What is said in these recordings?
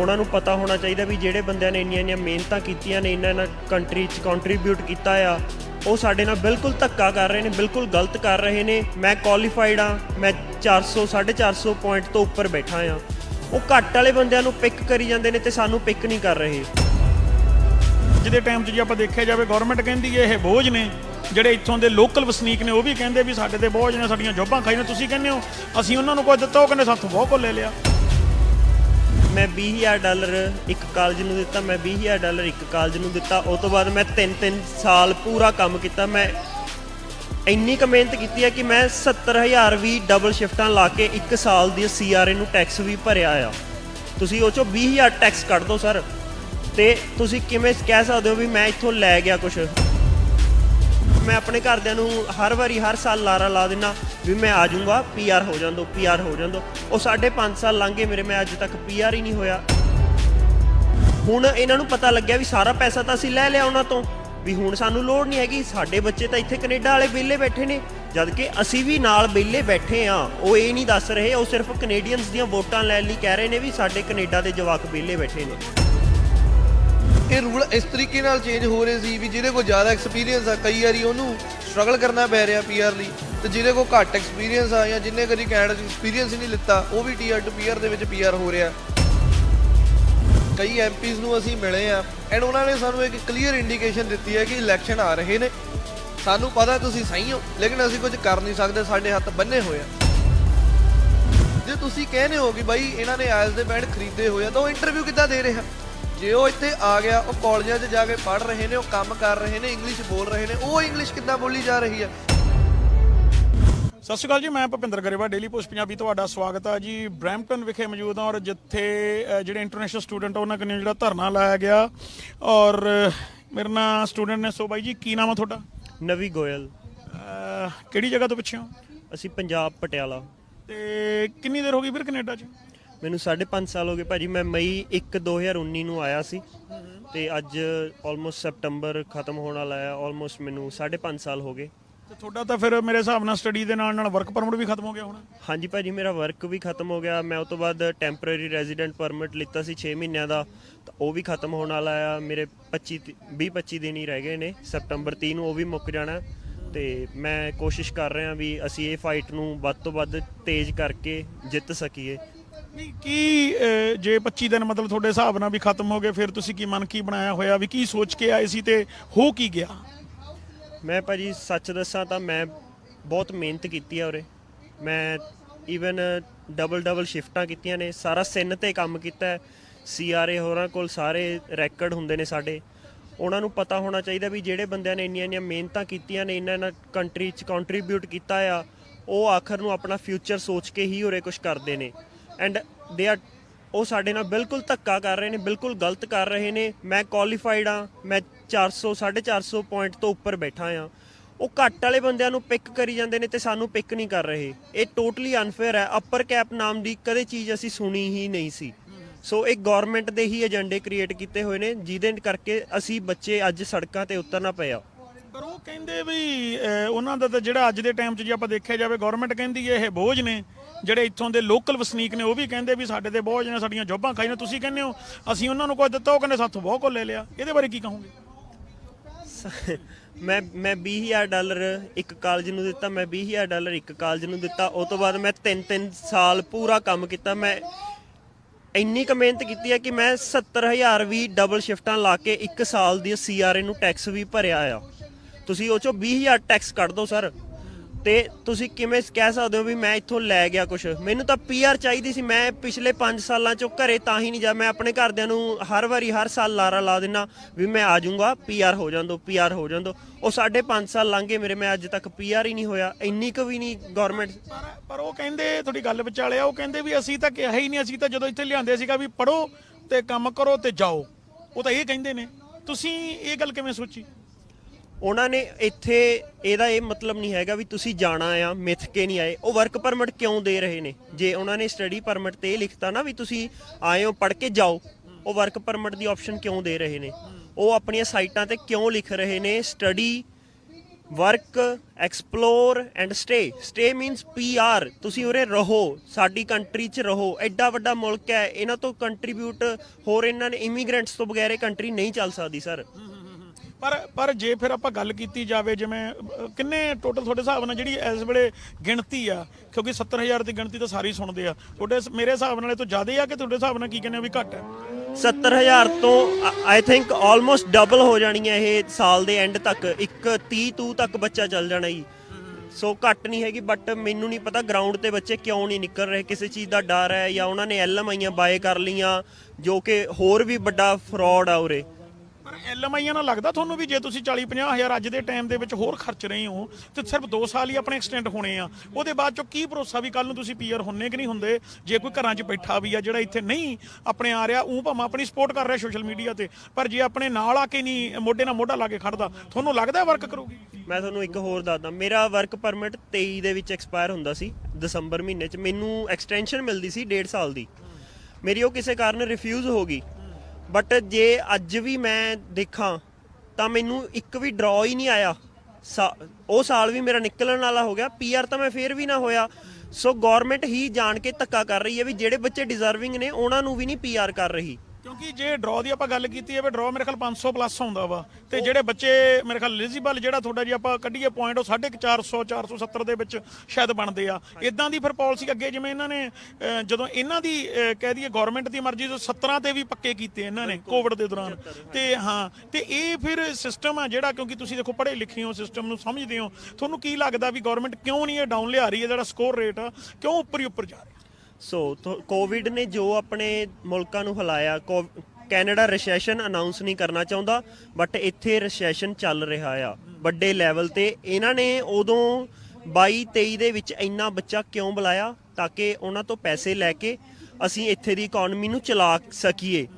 ਉਹਨਾਂ ਨੂੰ ਪਤਾ ਹੋਣਾ ਚਾਹੀਦਾ ਵੀ ਜਿਹੜੇ ਬੰਦਿਆਂ ਨੇ ਇੰਨੀਆਂ ਇੰਨੀਆਂ ਮਿਹਨਤਾਂ ਕੀਤੀਆਂ ਨੇ, ਇਹਨਾਂ ਨਾਲ ਕੰਟਰੀ 'ਚ ਕੰਟਰੀਬਿਊਟ ਕੀਤਾ ਆ, ਉਹ ਸਾਡੇ ਨਾਲ ਬਿਲਕੁਲ ਧੱਕਾ ਕਰ ਰਹੇ ਨੇ, ਬਿਲਕੁਲ ਗਲਤ ਕਰ ਰਹੇ ਨੇ। ਮੈਂ ਕੁਆਲੀਫਾਈਡ ਆ ਮੈਂ 400 450 ਪੁਆਇੰਟ ਤੋਂ ਉੱਪਰ ਬੈਠਾ ਆ। ਉਹ ਘੱਟ ਵਾਲੇ ਬੰਦਿਆਂ ਨੂੰ ਪਿਕ ਕਰੀ ਜਾਂਦੇ ਨੇ ਤੇ ਸਾਨੂੰ ਪਿਕ ਨਹੀਂ ਕਰ ਰਹੇ। ਅੱਜ ਦੇ ਟਾਈਮ 'ਚ ਜੇ ਆਪਾਂ ਦੇਖਿਆ ਜਾਵੇ ਗਵਰਨਮੈਂਟ ਕਹਿੰਦੀ ਹੈ, ਇਹ ਬੋਝ ਨੇ। ਜਿਹੜੇ ਇੱਥੋਂ ਦੇ ਲੋਕਲ ਵਸਨੀਕ ਨੇ, ਉਹ ਵੀ ਕਹਿੰਦੇ ਵੀ ਸਾਡੇ ਤੇ ਬੋਝ ਨੇ, ਸਾਡੀਆਂ ਜੋਬਾਂ ਖਾਈ ਨੇ। ਤੁਸੀਂ ਕਹਿੰਦੇ ਹੋ, ਅਸੀਂ ਉਹਨਾਂ ਨੂੰ ਕੁਝ ਦਿੱਤਾ, ਉਹ ਕਹਿੰਦੇ, ਸਾਥੋਂ ਬਹੁਤ ਕੁਝ ਲੈ ਲਿਆ। ਮੈਂ 20000 ਡਾਲਰ ਇੱਕ ਕਾਲਜ ਨੂੰ ਦਿੱਤਾ, ਮੈਂ 20000 ਡਾਲਰ ਇੱਕ ਕਾਲਜ ਨੂੰ ਦਿੱਤਾ। ਉਸ ਤੋਂ ਬਾਅਦ ਮੈਂ 3-3 ਸਾਲ ਪੂਰਾ ਕੰਮ ਕੀਤਾ। ਮੈਂ ਇੰਨੀ ਕੁ ਮਿਹਨਤ ਕੀਤੀ ਹੈ ਕਿ ਮੈਂ 70000 ਵੀ ਡਬਲ ਸ਼ਿਫਟਾਂ ਲਾ ਕੇ ਇੱਕ ਸਾਲ ਦੀ ਸੀਆਰਏ ਨੂੰ ਟੈਕਸ ਵੀ ਭਰਿਆ ਆ। ਤੁਸੀਂ ਉਹ ਚੋਂ 20000 ਟੈਕਸ ਕੱਢ ਦਿਓ ਸਰ ਤੇ ਤੁਸੀਂ ਕਿਵੇਂ ਕਹਿ ਸਕਦੇ ਹੋ ਵੀ ਮੈਂ ਇੱਥੋਂ ਲੈ ਗਿਆ ਕੁਝ ਮੈਂ ਆਪਣੇ ਘਰਦਿਆਂ ਨੂੰ ਹਰ ਵਾਰੀ, ਹਰ ਸਾਲ ਲਾਰਾ ਲਾ ਦਿੰਨਾ ਵੀ ਮੈਂ ਆ ਜਾਊਂਗਾ ਪੀਆਰ ਹੋ ਜਾਂਦੋ ਪੀਆਰ ਹੋ ਜਾਂਦੋ ਉਹ ਸਾਢੇ ਪੰਜ ਸਾਲ ਲੰਘੇ ਮੇਰੇ, ਮੈਂ ਅੱਜ ਤੱਕ ਪੀਆਰ ਹੀ ਨਹੀਂ ਹੋਇਆ। ਹੁਣ ਇਹਨਾਂ ਨੂੰ ਪਤਾ ਲੱਗਿਆ ਵੀ ਸਾਰਾ ਪੈਸਾ ਤਾਂ ਅਸੀਂ ਲੈ ਲਿਆ ਉਹਨਾਂ ਤੋਂ, ਵੀ ਹੁਣ ਸਾਨੂੰ ਲੋੜ ਨਹੀਂ ਹੈਗੀ। ਸਾਡੇ ਬੱਚੇ ਤਾਂ ਇੱਥੇ ਕੈਨੇਡਾ ਵਾਲੇ ਵਿਹਲੇ ਬੈਠੇ ਨੇ ਜਦ ਕਿ ਅਸੀਂ ਵੀ ਨਾਲ ਵਿਹਲੇ ਬੈਠੇ ਆ। ਉਹ ਇਹ ਨਹੀਂ ਦੱਸ ਰਹੇ, ਉਹ ਸਿਰਫ ਕੈਨੇਡੀਅਨਸ ਦੀਆਂ ਵੋਟਾਂ ਲੈਣ ਲਈ ਕਹਿ ਰਹੇ ਨੇ ਵੀ ਸਾਡੇ ਕੈਨੇਡਾ ਦੇ ਜਵਾਕ ਵਿਹਲੇ ਬੈਠੇ ਨੇ। ਇਹ ਰੂਲ ਇਸ ਤਰੀਕੇ ਨਾਲ ਚੇਂਜ ਹੋ ਰਹੇ ਸੀ ਵੀ ਜਿਹਦੇ ਕੋਲ ਜ਼ਿਆਦਾ ਐਕਸਪੀਰੀਅੰਸ ਆ, ਕਈ ਵਾਰੀ ਉਹਨੂੰ ਸਟਰਗਲ ਕਰਨਾ ਪੈ ਰਿਹਾ ਪੀਆਰ ਲਈ। ਤੇ ਜਿਹਦੇ ਕੋਲ ਘੱਟ ਐਕਸਪੀਰੀਅੰਸ ਆ ਜਾਂ ਜਿਹਨੇ ਕਦੀ ਕੈਨੇਡਾ 'ਚ ਐਕਸਪੀਰੀਅੰਸ ਹੀ ਨਹੀਂ ਲਿੱਤਾ, ਉਹ ਵੀ ਟੀਆਰ ਟੂ ਪੀਆਰ ਦੇ ਵਿੱਚ ਪੀਆਰ ਹੋ ਰਿਹਾ। ਕਈ ਐਮਪੀਸ ਨੂੰ ਅਸੀਂ ਮਿਲੇ ਆ ਐਂਡ ਉਹਨਾਂ ਨੇ ਸਾਨੂੰ ਇੱਕ ਕਲੀਅਰ ਇੰਡੀਕੇਸ਼ਨ ਦਿੱਤੀ ਹੈ ਕਿ ਇਲੈਕਸ਼ਨ ਆ ਰਹੇ ਨੇ। ਸਾਨੂੰ ਪਤਾ ਤੁਸੀਂ ਸਹੀ ਹੋ, ਲੇਕਿਨ ਅਸੀਂ ਕੁਝ ਕਰ ਨਹੀਂ ਸਕਦੇ, ਸਾਡੇ ਹੱਥ ਬੰਨੇ ਹੋਏ ਆ। ਜੇ ਤੁਸੀਂ ਕਹਿੰਦੇ ਹੋ ਕਿ ਬਾਈ ਇਹਨਾਂ ਨੇ ਆਇਲਸ ਦੇ ਬੈਂਡ ਖਰੀਦੇ ਹੋਏ ਆ, ਤਾਂ ਉਹ ਇੰਟਰਵਿਊ ਕਿੱਦਾਂ ਦੇ ਰਿਹਾ ਜੇ ਉਹ ਇੱਥੇ ਆ ਗਿਆ ਉਹ ਕਾਲਜਾਂ 'ਚ ਜਾ ਕੇ ਪੜ੍ਹ ਰਹੇ ਨੇ ਉਹ ਕੰਮ ਕਰ ਰਹੇ ਨੇ ਇੰਗਲਿਸ਼ ਬੋਲ ਰਹੇ ਨੇ ਉਹ ਇੰਗਲਿਸ਼ ਕਿੱਦਾਂ ਬੋਲੀ ਜਾ ਰਹੀ ਹੈ ਸਤਿ ਸ਼੍ਰੀ ਅਕਾਲ ਜੀ ਮੈਂ ਭੁਪਿੰਦਰ ਗਰੇਵਾ ਡੇਲੀ ਪੋਸਟ ਪੰਜਾਬੀ ਤੁਹਾਡਾ ਸਵਾਗਤ ਹੈ ਜੀ। ਬ੍ਰੈਂਪਟਨ ਵਿਖੇ ਮੌਜੂਦ ਹਾਂ ਔਰ ਜਿੱਥੇ ਜਿਹੜੇ ਇੰਟਰਨੈਸ਼ਨਲ ਸਟੂਡੈਂਟ ਆ ਉਹਨਾਂ ਕਨੇ ਜਿਹੜਾ ਧਰਨਾ ਲਾਇਆ ਗਿਆ। ਔਰ ਮੇਰੇ ਨਾਲ ਸਟੂਡੈਂਟ ਨੇ ਸੋ ਬਾਈ ਜੀ ਕੀ ਨਾਮ ਆ ਤੁਹਾਡਾ? ਨਵੀ ਗੋਇਲ। ਕਿਹੜੀ ਜਗ੍ਹਾ ਤੋਂ ਪਿੱਛੇ ਹੋ? ਅਸੀਂ ਪੰਜਾਬ ਪਟਿਆਲਾ। ਤੇ ਕਿੰਨੀ ਦੇਰ ਹੋ ਗਈ ਫਿਰ ਕੈਨੇਡਾ 'ਚ? ਮੈਨੂੰ 5.5 ਸਾਲ ਹੋ ਗਏ ਭਾਜੀ ਮੈਂ ਮਈ 1 2019 ਨੂੰ ਆਇਆ ਸੀ ਤੇ ਅੱਜ ਆਲਮੋਸਟ ਸਪਟੰਬਰ ਖਤਮ ਹੋਣ ਵਾਲਾ ਹੈ ਆਲਮੋਸਟ ਮੈਨੂੰ 5.5 ਸਾਲ ਹੋ ਗਏ। ਤੇ ਤੁਹਾਡਾ ਤਾਂ ਫਿਰ ਮੇਰੇ ਹਿਸਾਬ ਨਾਲ ਸਟੱਡੀ ਦੇ ਨਾਲ ਨਾਲ ਵਰਕ ਪਰਮਿਟ ਵੀ ਖਤਮ ਹੋ ਗਿਆ ਹੋਣਾ? ਹਾਂਜੀ ਭਾਜੀ ਮੇਰਾ ਵਰਕ ਵੀ ਖਤਮ ਹੋ ਗਿਆ। ਮੈਂ ਉਸ ਤੋਂ ਬਾਅਦ ਟੈਂਪਰੇਰੀ ਰੈਜ਼ੀਡੈਂਟ ਪਰਮਿਟ ਲਿੱਤਾ ਸੀ 6 ਮਹੀਨਿਆਂ ਦਾ ਤਾਂ ਉਹ ਵੀ ਖਤਮ ਹੋਣ ਵਾਲਾ ਆ। ਮੇਰੇ 25 20 25 ਦਿਨ ਹੀ ਰਹਿ ਗਏ ਨੇ ਸਪਟੰਬਰ 30 ਨੂੰ ਉਹ ਵੀ ਮੁੱਕ ਜਾਣਾ। ਤੇ ਮੈਂ ਕੋਸ਼ਿਸ਼ ਕਰ ਰਿਹਾ ਵੀ ਅਸੀਂ ਇਹ ਫਾਈਟ ਨੂੰ ਵੱਧ ਤੋਂ ਵੱਧ ਤੇਜ਼ ਕਰਕੇ ਜਿੱਤ ਸਕੀਏ। ਨਹੀਂ ਕੀ ਅ, ਜੇ 25 ਦਿਨ ਮਤਲਬ ਤੁਹਾਡੇ ਹਿਸਾਬ ਨਾਲ ਵੀ ਖਤਮ ਹੋ ਗਏ ਫਿਰ ਤੁਸੀਂ ਕੀ ਮਨ ਕੀ ਬਣਾਇਆ ਹੋਇਆ ਵੀ ਕੀ ਸੋਚ ਕੇ ਆਏ ਸੀ ਤੇ ਹੋ ਕੀ ਗਿਆ? ਮੈਂ ਭਾਜੀ ਸੱਚ ਦੱਸਾਂ ਤਾਂ ਮੈਂ ਬਹੁਤ ਮਿਹਨਤ ਕੀਤੀ ਆ ਉਰੇ। ਮੈਂ ਈਵਨ ਡਬਲ ਡਬਲ ਸ਼ਿਫਟਾਂ ਕੀਤੀਆਂ ਨੇ ਸਾਰਾ ਸਿਨ ਤੇ ਕੰਮ ਕੀਤਾ ਸੀਆਰਏ ਹੋਰਾਂ ਕੋਲ ਸਾਰੇ ਰੈਕੋਰਡ ਹੁੰਦੇ ਨੇ ਸਾਡੇ। ਉਹਨਾਂ ਨੂੰ ਪਤਾ ਹੋਣਾ ਚਾਹੀਦਾ ਵੀ ਜਿਹੜੇ ਬੰਦਿਆਂ ਨੇ ਇੰਨੀਆਂ ਇੰਨੀਆਂ ਮਿਹਨਤਾਂ ਕੀਤੀਆਂ ਨੇ ਇਹਨਾਂ ਨਾਲ ਕੰਟਰੀ 'ਚ ਕੰਟਰੀਬਿਊਟ ਕੀਤਾ ਆ ਉਹ ਆਖਰ ਨੂੰ ਆਪਣਾ ਫਿਊਚਰ ਸੋਚ ਕੇ ਹੀ ਉਰੇ ਕੁਝ ਕਰਦੇ ਨੇ। ਐਂਡ ਦੇ ਆਰ ਉਹ ਸਾਡੇ ਨਾਲ ਬਿਲਕੁਲ ਧੱਕਾ ਕਰ ਰਹੇ ਨੇ, ਬਿਲਕੁਲ ਗਲਤ ਕਰ ਰਹੇ ਨੇ। ਮੈਂ ਕੁਆਲੀਫਾਈਡ ਆ ਮੈਂ 400 450 ਪੁਆਇੰਟ ਤੋਂ ਉੱਪਰ ਬੈਠਾ ਆ ਉਹ ਘੱਟ ਵਾਲੇ ਬੰਦਿਆਂ ਨੂੰ ਪਿਕ ਕਰੀ ਜਾਂਦੇ ਨੇ ਤੇ ਸਾਨੂੰ ਪਿਕ ਨਹੀਂ ਕਰ ਰਹੇ। ਇਹ ਟੋਟਲੀ ਅਨਫੇਅਰ ਹੈ। ਅਪਰ ਕੈਪ ਨਾਮ ਦੀ ਕਦੇ ਚੀਜ਼ ਅਸੀਂ ਸੁਣੀ ਹੀ ਨਹੀਂ ਸੀ। ਸੋ ਇਹ ਗਵਰਨਮੈਂਟ ਦੇ ਹੀ ਏਜੰਡੇ ਕ੍ਰੀਏਟ ਕੀਤੇ ਹੋਏ ਨੇ, ਜਿਹਦੇ ਕਰਕੇ ਅਸੀਂ ਬੱਚੇ ਅੱਜ ਸੜਕਾਂ ਤੇ ਉਤਰਨਾ ਪਿਆ। ਪਰ ਉਹ ਕਹਿੰਦੇ ਵੀ ਉਹਨਾਂ ਦਾ ਤਾਂ ਜਿਹੜਾ ਅੱਜ ਦੇ ਟਾਈਮ 'ਚ ਜੇ ਆਪਾਂ ਦੇਖਿਆ ਜਾਵੇ ਗਵਰਨਮੈਂਟ ਕਹਿੰਦੀ ਹੈ, ਇਹ ਬੋਝ ਨੇ। ਜਿਹੜੇ ਇੱਥੋਂ ਦੇ ਲੋਕਲ ਵਸਨੀਕ ਨੇ, ਉਹ ਵੀ ਕਹਿੰਦੇ ਵੀ ਸਾਡੇ ਤੇ ਬੋਝ ਨੇ ਸਾਡੀਆਂ ਜੋਬਾਂ ਖਾਈਆਂ ਤੁਸੀਂ ਕਹਿੰਦੇ ਹੋ, ਅਸੀਂ ਉਹਨਾਂ ਨੂੰ ਕੁਝ ਦਿੱਤਾ, ਉਹ ਕਹਿੰਦੇ ਸਾਥੋਂ ਬਹੁਤ ਕੁਝ ਲੈ ਲਿਆ। ਇਹਦੇ ਬਾਰੇ ਕੀ ਕਹੋਗੇ? ਮੈਂ ਮੈਂ 20000 ਡਾਲਰ ਇੱਕ ਕਾਲਜ ਨੂੰ ਦਿੱਤਾ, ਮੈਂ 20000 ਡਾਲਰ ਇੱਕ ਕਾਲਜ ਨੂੰ ਦਿੱਤਾ। ਉਸ ਤੋਂ ਬਾਅਦ ਮੈਂ 3-3 ਸਾਲ ਪੂਰਾ ਕੰਮ ਕੀਤਾ। ਮੈਂ ਇੰਨੀ ਕੁ ਮਿਹਨਤ ਕੀਤੀ ਹੈ ਕਿ ਮੈਂ 70000 ਵੀ ਡਬਲ ਸ਼ਿਫਟਾਂ ਲਾ ਕੇ ਇੱਕ ਸਾਲ ਦੀ ਸੀਆਰਏ ਨੂੰ ਟੈਕਸ ਵੀ ਭਰਿਆ ਆ। ਤੁਸੀਂ ਉਹ ਚੋਂ 20000 ਟੈਕਸ ਕੱਢ ਦਿਓ ਸਰ ਤੇ ਤੁਸੀਂ ਕਿਵੇਂ ਕਹਿ ਸਕਦੇ ਹੋ ਵੀ ਮੈਂ ਇੱਥੋਂ ਲੈ ਗਿਆ ਕੁਝ ਮੈਨੂੰ ਤਾਂ ਪੀਆਰ ਚਾਹੀਦੀ ਸੀ, ਮੈਂ ਪਿਛਲੇ 5 ਸਾਲਾਂ ਚੋਂ ਘਰੇ ਤਾਂ ਹੀ ਨਹੀਂ ਜਾ, ਮੈਂ ਆਪਣੇ ਘਰਦਿਆਂ ਨੂੰ ਹਰ ਵਾਰੀ, ਹਰ ਸਾਲ ਲਾਰਾ ਲਾ ਦਿੰਨਾ ਵੀ ਮੈਂ ਆ ਜਾਊਂਗਾ ਪੀਆਰ ਹੋ ਜਾਂਦੋ ਪੀਆਰ ਹੋ ਜਾਂਦੋ ਉਹ ਸਾਢੇ 5 ਸਾਲ ਲੰਘੇ ਮੇਰੇ, ਮੈਂ ਅੱਜ ਤੱਕ ਪੀਆਰ ਹੀ ਨਹੀਂ ਹੋਇਆ, ਇੰਨੀ ਕੁ ਵੀ ਨਹੀਂ ਗਵਰਨਮੈਂਟ ਪਰ ਉਹ ਕਹਿੰਦੇ, ਤੁਹਾਡੀ ਗੱਲ ਵਿਚਾਲਿਆ ਉਹ ਕਹਿੰਦੇ ਵੀ ਅਸੀਂ ਤਾਂ ਕਿਹਾ ਹੀ ਨਹੀਂ, ਅਸੀਂ ਤਾਂ ਜਦੋਂ ਇੱਥੇ ਲਿਆਂਦੇ ਸੀਗਾ ਵੀ ਪੜੋ ਤੇ ਕੰਮ ਕਰੋ ਤੇ ਜਾਓ। ਉਹ ਤਾਂ ਇਹ ਕਹਿੰਦੇ ਨੇ। ਤੁਸੀਂ ਇਹ ਗੱਲ ਕਿਵੇਂ ਸੋਚੀ? ਉਹਨਾਂ ਨੇ ਇੱਥੇ ਇਹਦਾ ਇਹ ਮਤਲਬ ਨਹੀਂ ਹੈਗਾ ਵੀ ਤੁਸੀਂ ਜਾਣਾ ਆ, ਮਿੱਥ ਕੇ ਨਹੀਂ ਆਏ। ਉਹ ਵਰਕ ਪਰਮਿਟ ਕਿਉਂ ਦੇ ਰਹੇ ਨੇ? ਜੇ ਉਹਨਾਂ ਨੇ ਸਟੱਡੀ ਪਰਮਿਟ ਤੇ ਇਹ ਲਿਖਤਾ ਨਾ ਵੀ ਤੁਸੀਂ ਆਏ ਹੋ, ਪੜ੍ਹ ਕੇ ਜਾਓ, ਉਹ ਵਰਕ ਪਰਮਿਟ ਦੀ ਆਪਸ਼ਨ ਕਿਉਂ ਦੇ ਰਹੇ ਨੇ? ਉਹ ਆਪਣੀਆਂ ਸਾਈਟਾਂ ਤੇ ਕਿਉਂ ਲਿਖ ਰਹੇ ਨੇ? Study work explore and stay stay means PR ਤੁਸੀਂ ਉਰੇ ਰਹੋ, ਸਾਡੀ ਕੰਟਰੀ 'ਚ ਰਹੋ। ਐਡਾ ਵੱਡਾ ਮੁਲਕ ਹੈ, ਇਹਨਾਂ ਤੋਂ ਕੰਟਰੀਬਿਊਟ ਹੋਰ ਇਹਨਾਂ ਨੇ ਇਮੀਗ੍ਰੈਂਟਸ ਤੋਂ ਬਗੈਰ ਇਹ ਕੰਟਰੀ ਨਹੀਂ ਚੱਲ ਸਕਦੀ ਸਰ ਪਰ ਪਰ ਜੇ ਫਿਰ ਆਪਾਂ ਗੱਲ ਕੀਤੀ ਜਾਵੇ ਜਿਵੇਂ ਕਿੰਨੇ ਟੋਟਲ ਤੁਹਾਡੇ ਹਿਸਾਬ ਨਾਲ ਜਿਹੜੀ ਇਸ ਵੇਲੇ ਗਿਣਤੀ ਆ, ਕਿਉਂਕਿ 70000 ਦੀ ਗਿਣਤੀ ਤਾਂ ਸਾਰੀ ਸੁਣਦੇ ਆ, ਤੁਹਾਡੇ ਮੇਰੇ ਹਿਸਾਬ ਨਾਲ ਇਹ ਤੋਂ ਜ਼ਿਆਦਾ ਆ ਕਿ ਤੁਹਾਡੇ ਹਿਸਾਬ ਨਾਲ ਕੀ ਕਹਿੰਦੇ ਆ ਵੀ ਘੱਟ ਹੈ 70000 ਤੋਂ ਆਈ ਥਿੰਕ ਆਲਮੋਸਟ ਡਬਲ ਹੋ ਜਾਣੀ ਹੈ ਇਹ ਸਾਲ ਦੇ ਐਂਡ ਤੱਕ, ਇੱਕ 30 ਤੂ ਤੱਕ ਬੱਚਾ ਚੱਲ ਜਾਣਾ ਜੀ। ਸੋ ਘੱਟ ਨਹੀਂ ਹੈਗੀ ਬਟ ਮੈਨੂੰ ਨਹੀਂ ਪਤਾ ਗਰਾਊਂਡ ਤੇ ਬੱਚੇ ਕਿਉਂ ਨਹੀਂ ਨਿਕਲ ਰਹੇ, ਕਿਸੇ ਚੀਜ਼ ਦਾ ਡਰ ਹੈ ਜਾਂ ਉਹਨਾਂ ਨੇ ਐਲਐਮਆਈਆਂ ਬਾਏ ਕਰ ਲੀਆਂ ਜੋ ਕਿ ਹੋਰ ਵੀ ਵੱਡਾ ਫਰਾਡ ਆ ਉਰੇ। ਪਰ ਐਲਐਮਆਈਆਂ ਨਾਲ ਲੱਗਦਾ ਤੁਹਾਨੂੰ ਵੀ ਜੇ ਤੁਸੀਂ 40 ਹਜ਼ਾਰ ਅੱਜ ਦੇ ਟਾਈਮ ਦੇ ਵਿੱਚ ਹੋਰ ਖਰਚ ਰਹੇ ਹੋ, ਤੇ ਸਿਰਫ 2 ਸਾਲ ਹੀ ਆਪਣੇ ਐਕਸਟੈਂਡ ਹੋਣੇ ਆ। ਉਹਦੇ ਬਾਅਦ ਚੋਂ ਕੀ ਭਰੋਸਾ ਵੀ ਕੱਲ ਨੂੰ ਤੁਸੀਂ ਪੀਆਰ ਹੁੰਨੇ ਕਿ ਨਹੀਂ ਹੁੰਦੇ? ਜੇ ਕੋਈ ਘਰਾਂ 'ਚ ਬੈਠਾ ਵੀ ਆ, ਜਿਹੜਾ ਇੱਥੇ ਨਹੀਂ ਆਪਣੇ ਆ ਰਿਹਾ, ਉਹ ਭਾਵੇਂ ਆਪਣੀ ਸਪੋਰਟ ਕਰ ਰਿਹਾ ਸੋਸ਼ਲ ਮੀਡੀਆ ਤੇ, ਪਰ ਜੇ ਆਪਣੇ ਨਾਲ ਆ ਕੇ ਨਹੀਂ, ਮੋਢੇ ਨਾਲ ਮੋਢਾ ਲਾ ਕੇ ਖੜਦਾ, ਤੁਹਾਨੂੰ ਲੱਗਦਾ ਵਰਕ ਕਰੂਗੀ? ਮੈਂ ਤੁਹਾਨੂੰ ਇੱਕ ਹੋਰ ਦੱਸਦਾ, ਮੇਰਾ ਵਰਕ ਪਰਮਿਟ 23 ਦੇ ਵਿੱਚ ਐਕਸਪਾਇਰ ਹੁੰਦਾ ਸੀ, ਦਸੰਬਰ ਮਹੀਨੇ 'ਚ। ਮੈਨੂੰ ਐਕਸਟੈਂਸ਼ਨ ਮਿਲਦੀ ਸੀ 1.5 ਸਾਲ ਦੀ। ਮੇਰੀ ਉਹ ਕਿਸੇ ਕਾਰਨ ਰਿਫਿਊਜ਼ ਹੋ ਗਈ। ਬਟ ਜੇ ਅੱਜ ਵੀ ਮੈਂ ਦੇਖਾਂ, ਤਾਂ ਮੈਨੂੰ ਇੱਕ ਵੀ ਡਰਾ ਹੀ ਨਹੀਂ ਆਇਆ। ਸਾ- ਉਹ ਸਾਲ ਵੀ ਮੇਰਾ ਨਿਕਲਣ ਵਾਲਾ ਹੋ ਗਿਆ। ਪੀਆਰ ਤਾਂ ਮੈਂ ਫੇਰ ਵੀ ਨਾ ਹੋਇਆ। ਸੋ ਗਵਰਨਮੈਂਟ ਹੀ ਜਾਣ ਕੇ ਧੱਕਾ ਕਰ ਰਹੀ ਹੈ ਵੀ ਜਿਹੜੇ ਬੱਚੇ ਡਿਜ਼ਰਵਿੰਗ ਨੇ, ਉਹਨਾਂ ਨੂੰ ਵੀ ਨਹੀਂ ਪੀਆਰ ਕਰ ਰਹੀ। ਕਿਉਂਕਿ ਜੇ ਡਰਾ ਦੀ ਆਪਾਂ ਗੱਲ ਕੀਤੀ ਹੈ ਵੀ ਡਰਾ ਮੇਰੇ ਖਿਆਲ 500 ਪਲੱਸ ਹੁੰਦਾ ਵਾ ਤੇ ਜਿਹੜੇ ਬੱਚੇ ਮੇਰੇ ਖਿਆਲ ਐਲੀਜੀਬਲ ਜਿਹੜਾ ਤੁਹਾਡਾ ਜੀ ਆਪਾਂ ਕੱਢੀਏ ਪੁਆਇੰਟ ਉਹ 450 470 ਦੇ ਵਿੱਚ ਸ਼ਾਇਦ ਬਣਦੇ ਆ। ਇਦਾਂ ਦੀ ਫਿਰ ਪਾਲਿਸੀ ਅੱਗੇ ਜਿਵੇਂ ਇਹਨਾਂ ਨੇ ਜਦੋਂ ਇਹਨਾਂ ਦੀ ਕਹਿ ਦਈਏ ਗਵਰਨਮੈਂਟ ਦੀ ਮਰਜ਼ੀ ਤੋਂ 17 ਤੇ ਵੀ ਪੱਕੇ ਕੀਤੇ ਇਹਨਾਂ ਨੇ ਕੋਵਿਡ ਦੇ ਦੌਰਾਨ। ਤੇ ਹਾਂ ਤੇ ਇਹ ਫਿਰ ਸਿਸਟਮ ਆ ਜਿਹੜਾ ਕਿਉਂਕਿ ਤੁਸੀਂ ਦੇਖੋ ਪੜ੍ਹੇ ਲਿਖੇ ਹੋ ਸਿਸਟਮ ਨੂੰ ਸਮਝਦੇ ਹੋ। ਤੁਹਾਨੂੰ ਕੀ ਲੱਗਦਾ ਵੀ ਗਵਰਨਮੈਂਟ ਕਿਉਂ ਨਹੀਂ ਇਹ ਡਾਊਨ ਲਿਆ ਰਹੀ ਹੈ ਜਿਹੜਾ ਸਕੋਰ ਰੇਟ ਆ? ਕਿਉਂ ਉੱਪਰ ਹੀ ਉੱਪਰ ਜਾ ਰਿਹਾ? ਸੋ ਕੋਵਿਡ ਨੇ ਜੋ ਆਪਣੇ ਮੁਲਕਾਂ ਨੂੰ ਹਿਲਾਇਆ, ਕੋ- ਕੈਨੇਡਾ ਰੈਸੈਸ਼ਨ ਅਨਾਉਂਸ ਨਹੀਂ ਕਰਨਾ ਚਾਹੁੰਦਾ ਬਟ ਇੱਥੇ ਰੈਸੈਸ਼ਨ ਚੱਲ ਰਿਹਾ ਆ। ਵੱਡੇ ਲੈਵਲ ਤੇ ਇਹਨਾਂ ਨੇ ਉਦੋਂ 22 23 ਦੇ ਵਿੱਚ ਇੰਨਾ ਬੱਚਾ ਕਿਉਂ ਬੁਲਾਇਆ, ਤਾਂ ਕਿ ਉਹਨਾਂ ਤੋਂ ਪੈਸੇ ਲੈ ਕੇ ਅਸੀਂ ਇੱਥੇ ਦੀ ਇਕਨੋਮੀ ਨੂੰ ਚਲਾ ਸਕੀਏ।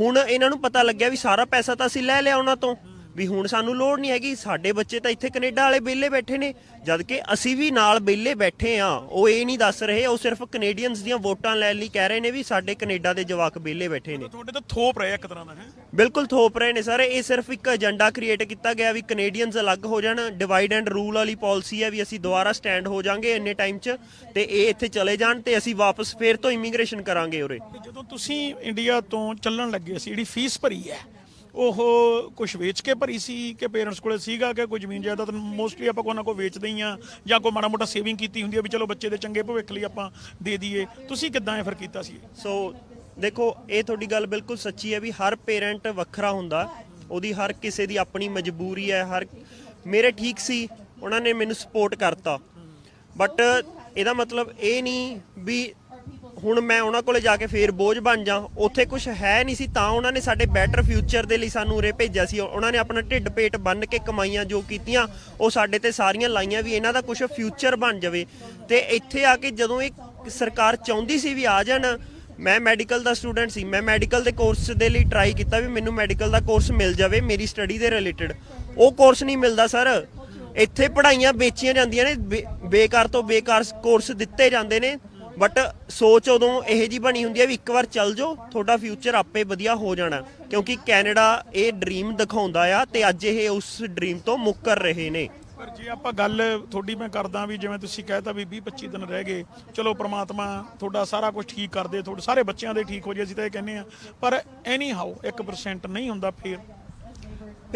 ਹੁਣ ਇਹਨਾਂ ਨੂੰ ਪਤਾ ਲੱਗਿਆ ਵੀ ਸਾਰਾ ਪੈਸਾ ਤਾਂ ਅਸੀਂ ਲੈ ਲਿਆ ਉਹਨਾਂ ਤੋਂ। ਵੀ ਹੁਣ ਸਾਨੂੰ ਲੋੜ ਨਹੀਂ ਹੈਗੀ। ਸਾਡੇ ਬੱਚੇ ਤਾਂ ਇੱਥੇ ਕੈਨੇਡਾ ਵਾਲੇ ਵਿਹਲੇ ਬੈਠੇ ਨੇ। ਜਦ ਕਿ ਅਸੀਂ ਵੀ ਨਾਲ ਵਿਹਲੇ ਬੈਠੇ ਆ। ਉਹ ਇਹ ਨਹੀਂ ਦੱਸ ਰਹੇ ਉਹ ਸਿਰਫ ਕੈਨੇਡੀਅਨਸ ਦੀਆਂ ਵੋਟਾਂ ਲੈਣ ਲਈ ਕਹਿ ਰਹੇ ਨੇ ਵੀ ਸਾਡੇ ਕੈਨੇਡਾ ਦੇ ਜਵਾਕ ਵਿਹਲੇ ਬੈਠੇ ਨੇ। ਤੁਹਾਡੇ ਤਾਂ ਥੋਪ ਰਿਹਾ ਇੱਕ ਤਰ੍ਹਾਂ ਦਾ ਹੈ? ਬਿਲਕੁਲ ਥੋਪ ਰਹੇ ਨੇ ਸਰ। ਇਹ ਸਿਰਫ ਇੱਕ ਏਜੰਡਾ ਕ੍ਰੀਏਟ ਕੀਤਾ ਗਿਆ ਵੀ ਕੈਨੇਡੀਅਨਸ ਅਲੱਗ ਹੋ ਜਾਣ। ਡਿਵਾਈਡ ਐਂਡ ਰੂਲ ਵਾਲੀ ਪਾਲਿਸੀ ਹੈ ਵੀ ਅਸੀਂ ਦੁਬਾਰਾ ਸਟੈਂਡ ਹੋ ਜਾਾਂਗੇ ਇੰਨੇ ਟਾਈਮ 'ਚ ਤੇ ਇਹ ਇੱਥੇ ਚਲੇ ਜਾਣ ਤੇ ਅਸੀਂ ਵਾਪਸ ਫੇਰ ਤੋਂ ਇਮੀਗ੍ਰੇਸ਼ਨ ਕਰਾਂਗੇ ਉਰੇ। ਜਦੋਂ ਤੁਸੀਂ ਇੰਡੀਆ ਤੋਂ ਚੱਲਣ ਲੱਗੇ ਸੀ ਜਿਹੜੀ ਫੀਸ ਭਰੀ ਹੈ ਉਹ ਕੁਝ ਵੇਚ ਕੇ ਭਰੀ ਸੀ ਕਿ ਪੇਰੈਂਟਸ ਕੋਲੇ ਸੀਗਾ ਕਿ ਕੋਈ ਜ਼ਮੀਨ ਜਾਇਦਾਦ ਮੋਸਟਲੀ ਆਪਾਂ ਕੋਈ ਨਾ ਕੋਈ ਵੇਚਦੇ ਹੀ ਆ ਜਾਂ ਕੋਈ ਮਾੜਾ ਮੋਟਾ ਸੇਵਿੰਗ ਕੀਤੀ ਹੁੰਦੀ ਹੈ ਵੀ ਚਲੋ ਬੱਚੇ ਦੇ ਚੰਗੇ ਭਵਿੱਖ ਲਈ ਆਪਾਂ ਦੇ ਦਈਏ। ਤੁਸੀਂ ਕਿੱਦਾਂ ਇਹ ਫਿਰ ਕੀਤਾ ਸੀ? ਸੋ ਦੇਖੋ, ਇਹ ਤੁਹਾਡੀ ਗੱਲ ਬਿਲਕੁਲ ਸੱਚੀ ਹੈ ਵੀ ਹਰ ਪੇਰੈਂਟ ਵੱਖਰਾ ਹੁੰਦਾ। ਉਹਦੀ ਹਰ ਕਿਸੇ ਦੀ ਆਪਣੀ ਮਜਬੂਰੀ ਹੈ, ਹਰ ਮੇਰੇ ਠੀਕ ਸੀ, ਉਹਨਾਂ ਨੇ ਮੈਨੂੰ ਸਪੋਰਟ ਕਰਤਾ। ਬਟ ਇਹਦਾ ਮਤਲਬ ਇਹ ਨਹੀਂ ਵੀ ਹੁਣ ਮੈਂ ਉਹਨਾਂ ਕੋਲੇ ਜਾ ਕੇ ਫੇਰ ਬੋਝ ਬਣ ਜਾ। ਉੱਥੇ ਕੁਝ ਹੈ ਨਹੀਂ ਸੀ, ਤਾਂ ਉਹਨਾਂ ਨੇ ਸਾਡੇ ਬੈਟਰ ਫਿਊਚਰ ਦੇ ਲਈ ਸਾਨੂੰ ਉਰੇ ਭੇਜਿਆ ਸੀ। ਉਹਨਾਂ ਨੇ ਆਪਣਾ ਢਿੱਡ ਪੇਟ ਬੰਨ ਕੇ ਕਮਾਈਆਂ ਜੋ ਕੀਤੀਆਂ, ਉਹ ਸਾਡੇ ਤੇ ਸਾਰੀਆਂ ਲਾਈਆਂ ਵੀ ਇਹਨਾਂ ਦਾ ਕੁਝ ਫਿਊਚਰ ਬਣ ਜਾਵੇ। ਤੇ ਇੱਥੇ ਆ ਕੇ ਜਦੋਂ ਇਹ ਸਰਕਾਰ ਚਾਹੁੰਦੀ ਸੀ ਵੀ ਆ ਜਾਣ, ਮੈਂ ਮੈਡੀਕਲ ਦਾ ਸਟੂਡੈਂਟ ਸੀ। ਮੈਂ ਮੈਡੀਕਲ ਦੇ ਕੋਰਸ ਦੇ ਲਈ ਟਰਾਈ ਕੀਤਾ ਵੀ ਮੈਨੂੰ ਮੈਡੀਕਲ ਦਾ ਕੋਰਸ ਮਿਲ ਜਾਵੇ, ਮੇਰੀ ਸਟੱਡੀ ਦੇ ਰਿਲੇਟਡ ਉਹ ਕੋਰਸ ਨਹੀਂ ਮਿਲਦਾ ਸਰ ਇੱਥੇ ਪੜ੍ਹਾਈਆਂ ਵੇਚੀਆਂ ਜਾਂਦੀਆਂ ਨੇ, ਬੇ- ਬੇਕਾਰ ਤੋਂ ਬੇਕਾਰ ਕੋਰਸ ਦਿੱਤੇ ਜਾਂਦੇ ਨੇ। ਬਟ ਸੋਚ ਉਦੋਂ ਇਹ ਜੀ ਬਣੀ ਹੁੰਦੀ ਹੈ ਵੀ ਇੱਕ ਵਾਰ ਚੱਲ ਜਾਓ, ਤੁਹਾਡਾ ਫਿਊਚਰ ਆਪੇ ਵਧੀਆ ਹੋ ਜਾਣਾ। ਕਿਉਂਕਿ ਕੈਨੇਡਾ ਇਹ ਡ੍ਰੀਮ ਦਿਖਾਉਂਦਾ ਆ ਤੇ ਅੱਜ ਇਹ ਉਸ ਡ੍ਰੀਮ ਤੋਂ ਮੁੱਕਰ ਰਹੇ ਨੇ। ਪਰ ਜੇ ਆਪਾਂ ਗੱਲ ਤੁਹਾਡੀ ਮੈਂ ਕਰਦਾ ਵੀ ਜਿਵੇਂ ਤੁਸੀਂ ਕਹਿਤਾ ਵੀ 20 25 ਦਿਨ ਰਹਿ ਗਏ, ਚਲੋ ਪ੍ਰਮਾਤਮਾ ਤੁਹਾਡਾ ਸਾਰਾ ਕੁਝ ਠੀਕ ਕਰ ਦੇ, ਤੁਹਾਡੇ ਸਾਰੇ ਬੱਚਿਆਂ ਦੇ ਠੀਕ ਹੋ ਜੇ, ਅਸੀਂ ਤਾਂ ਇਹ ਕਹਿੰਦੇ ਆ ਪਰ ਐਨੀ ਹਾਊ 1% ਨਹੀਂ ਹੁੰਦਾ ਫੇਰ।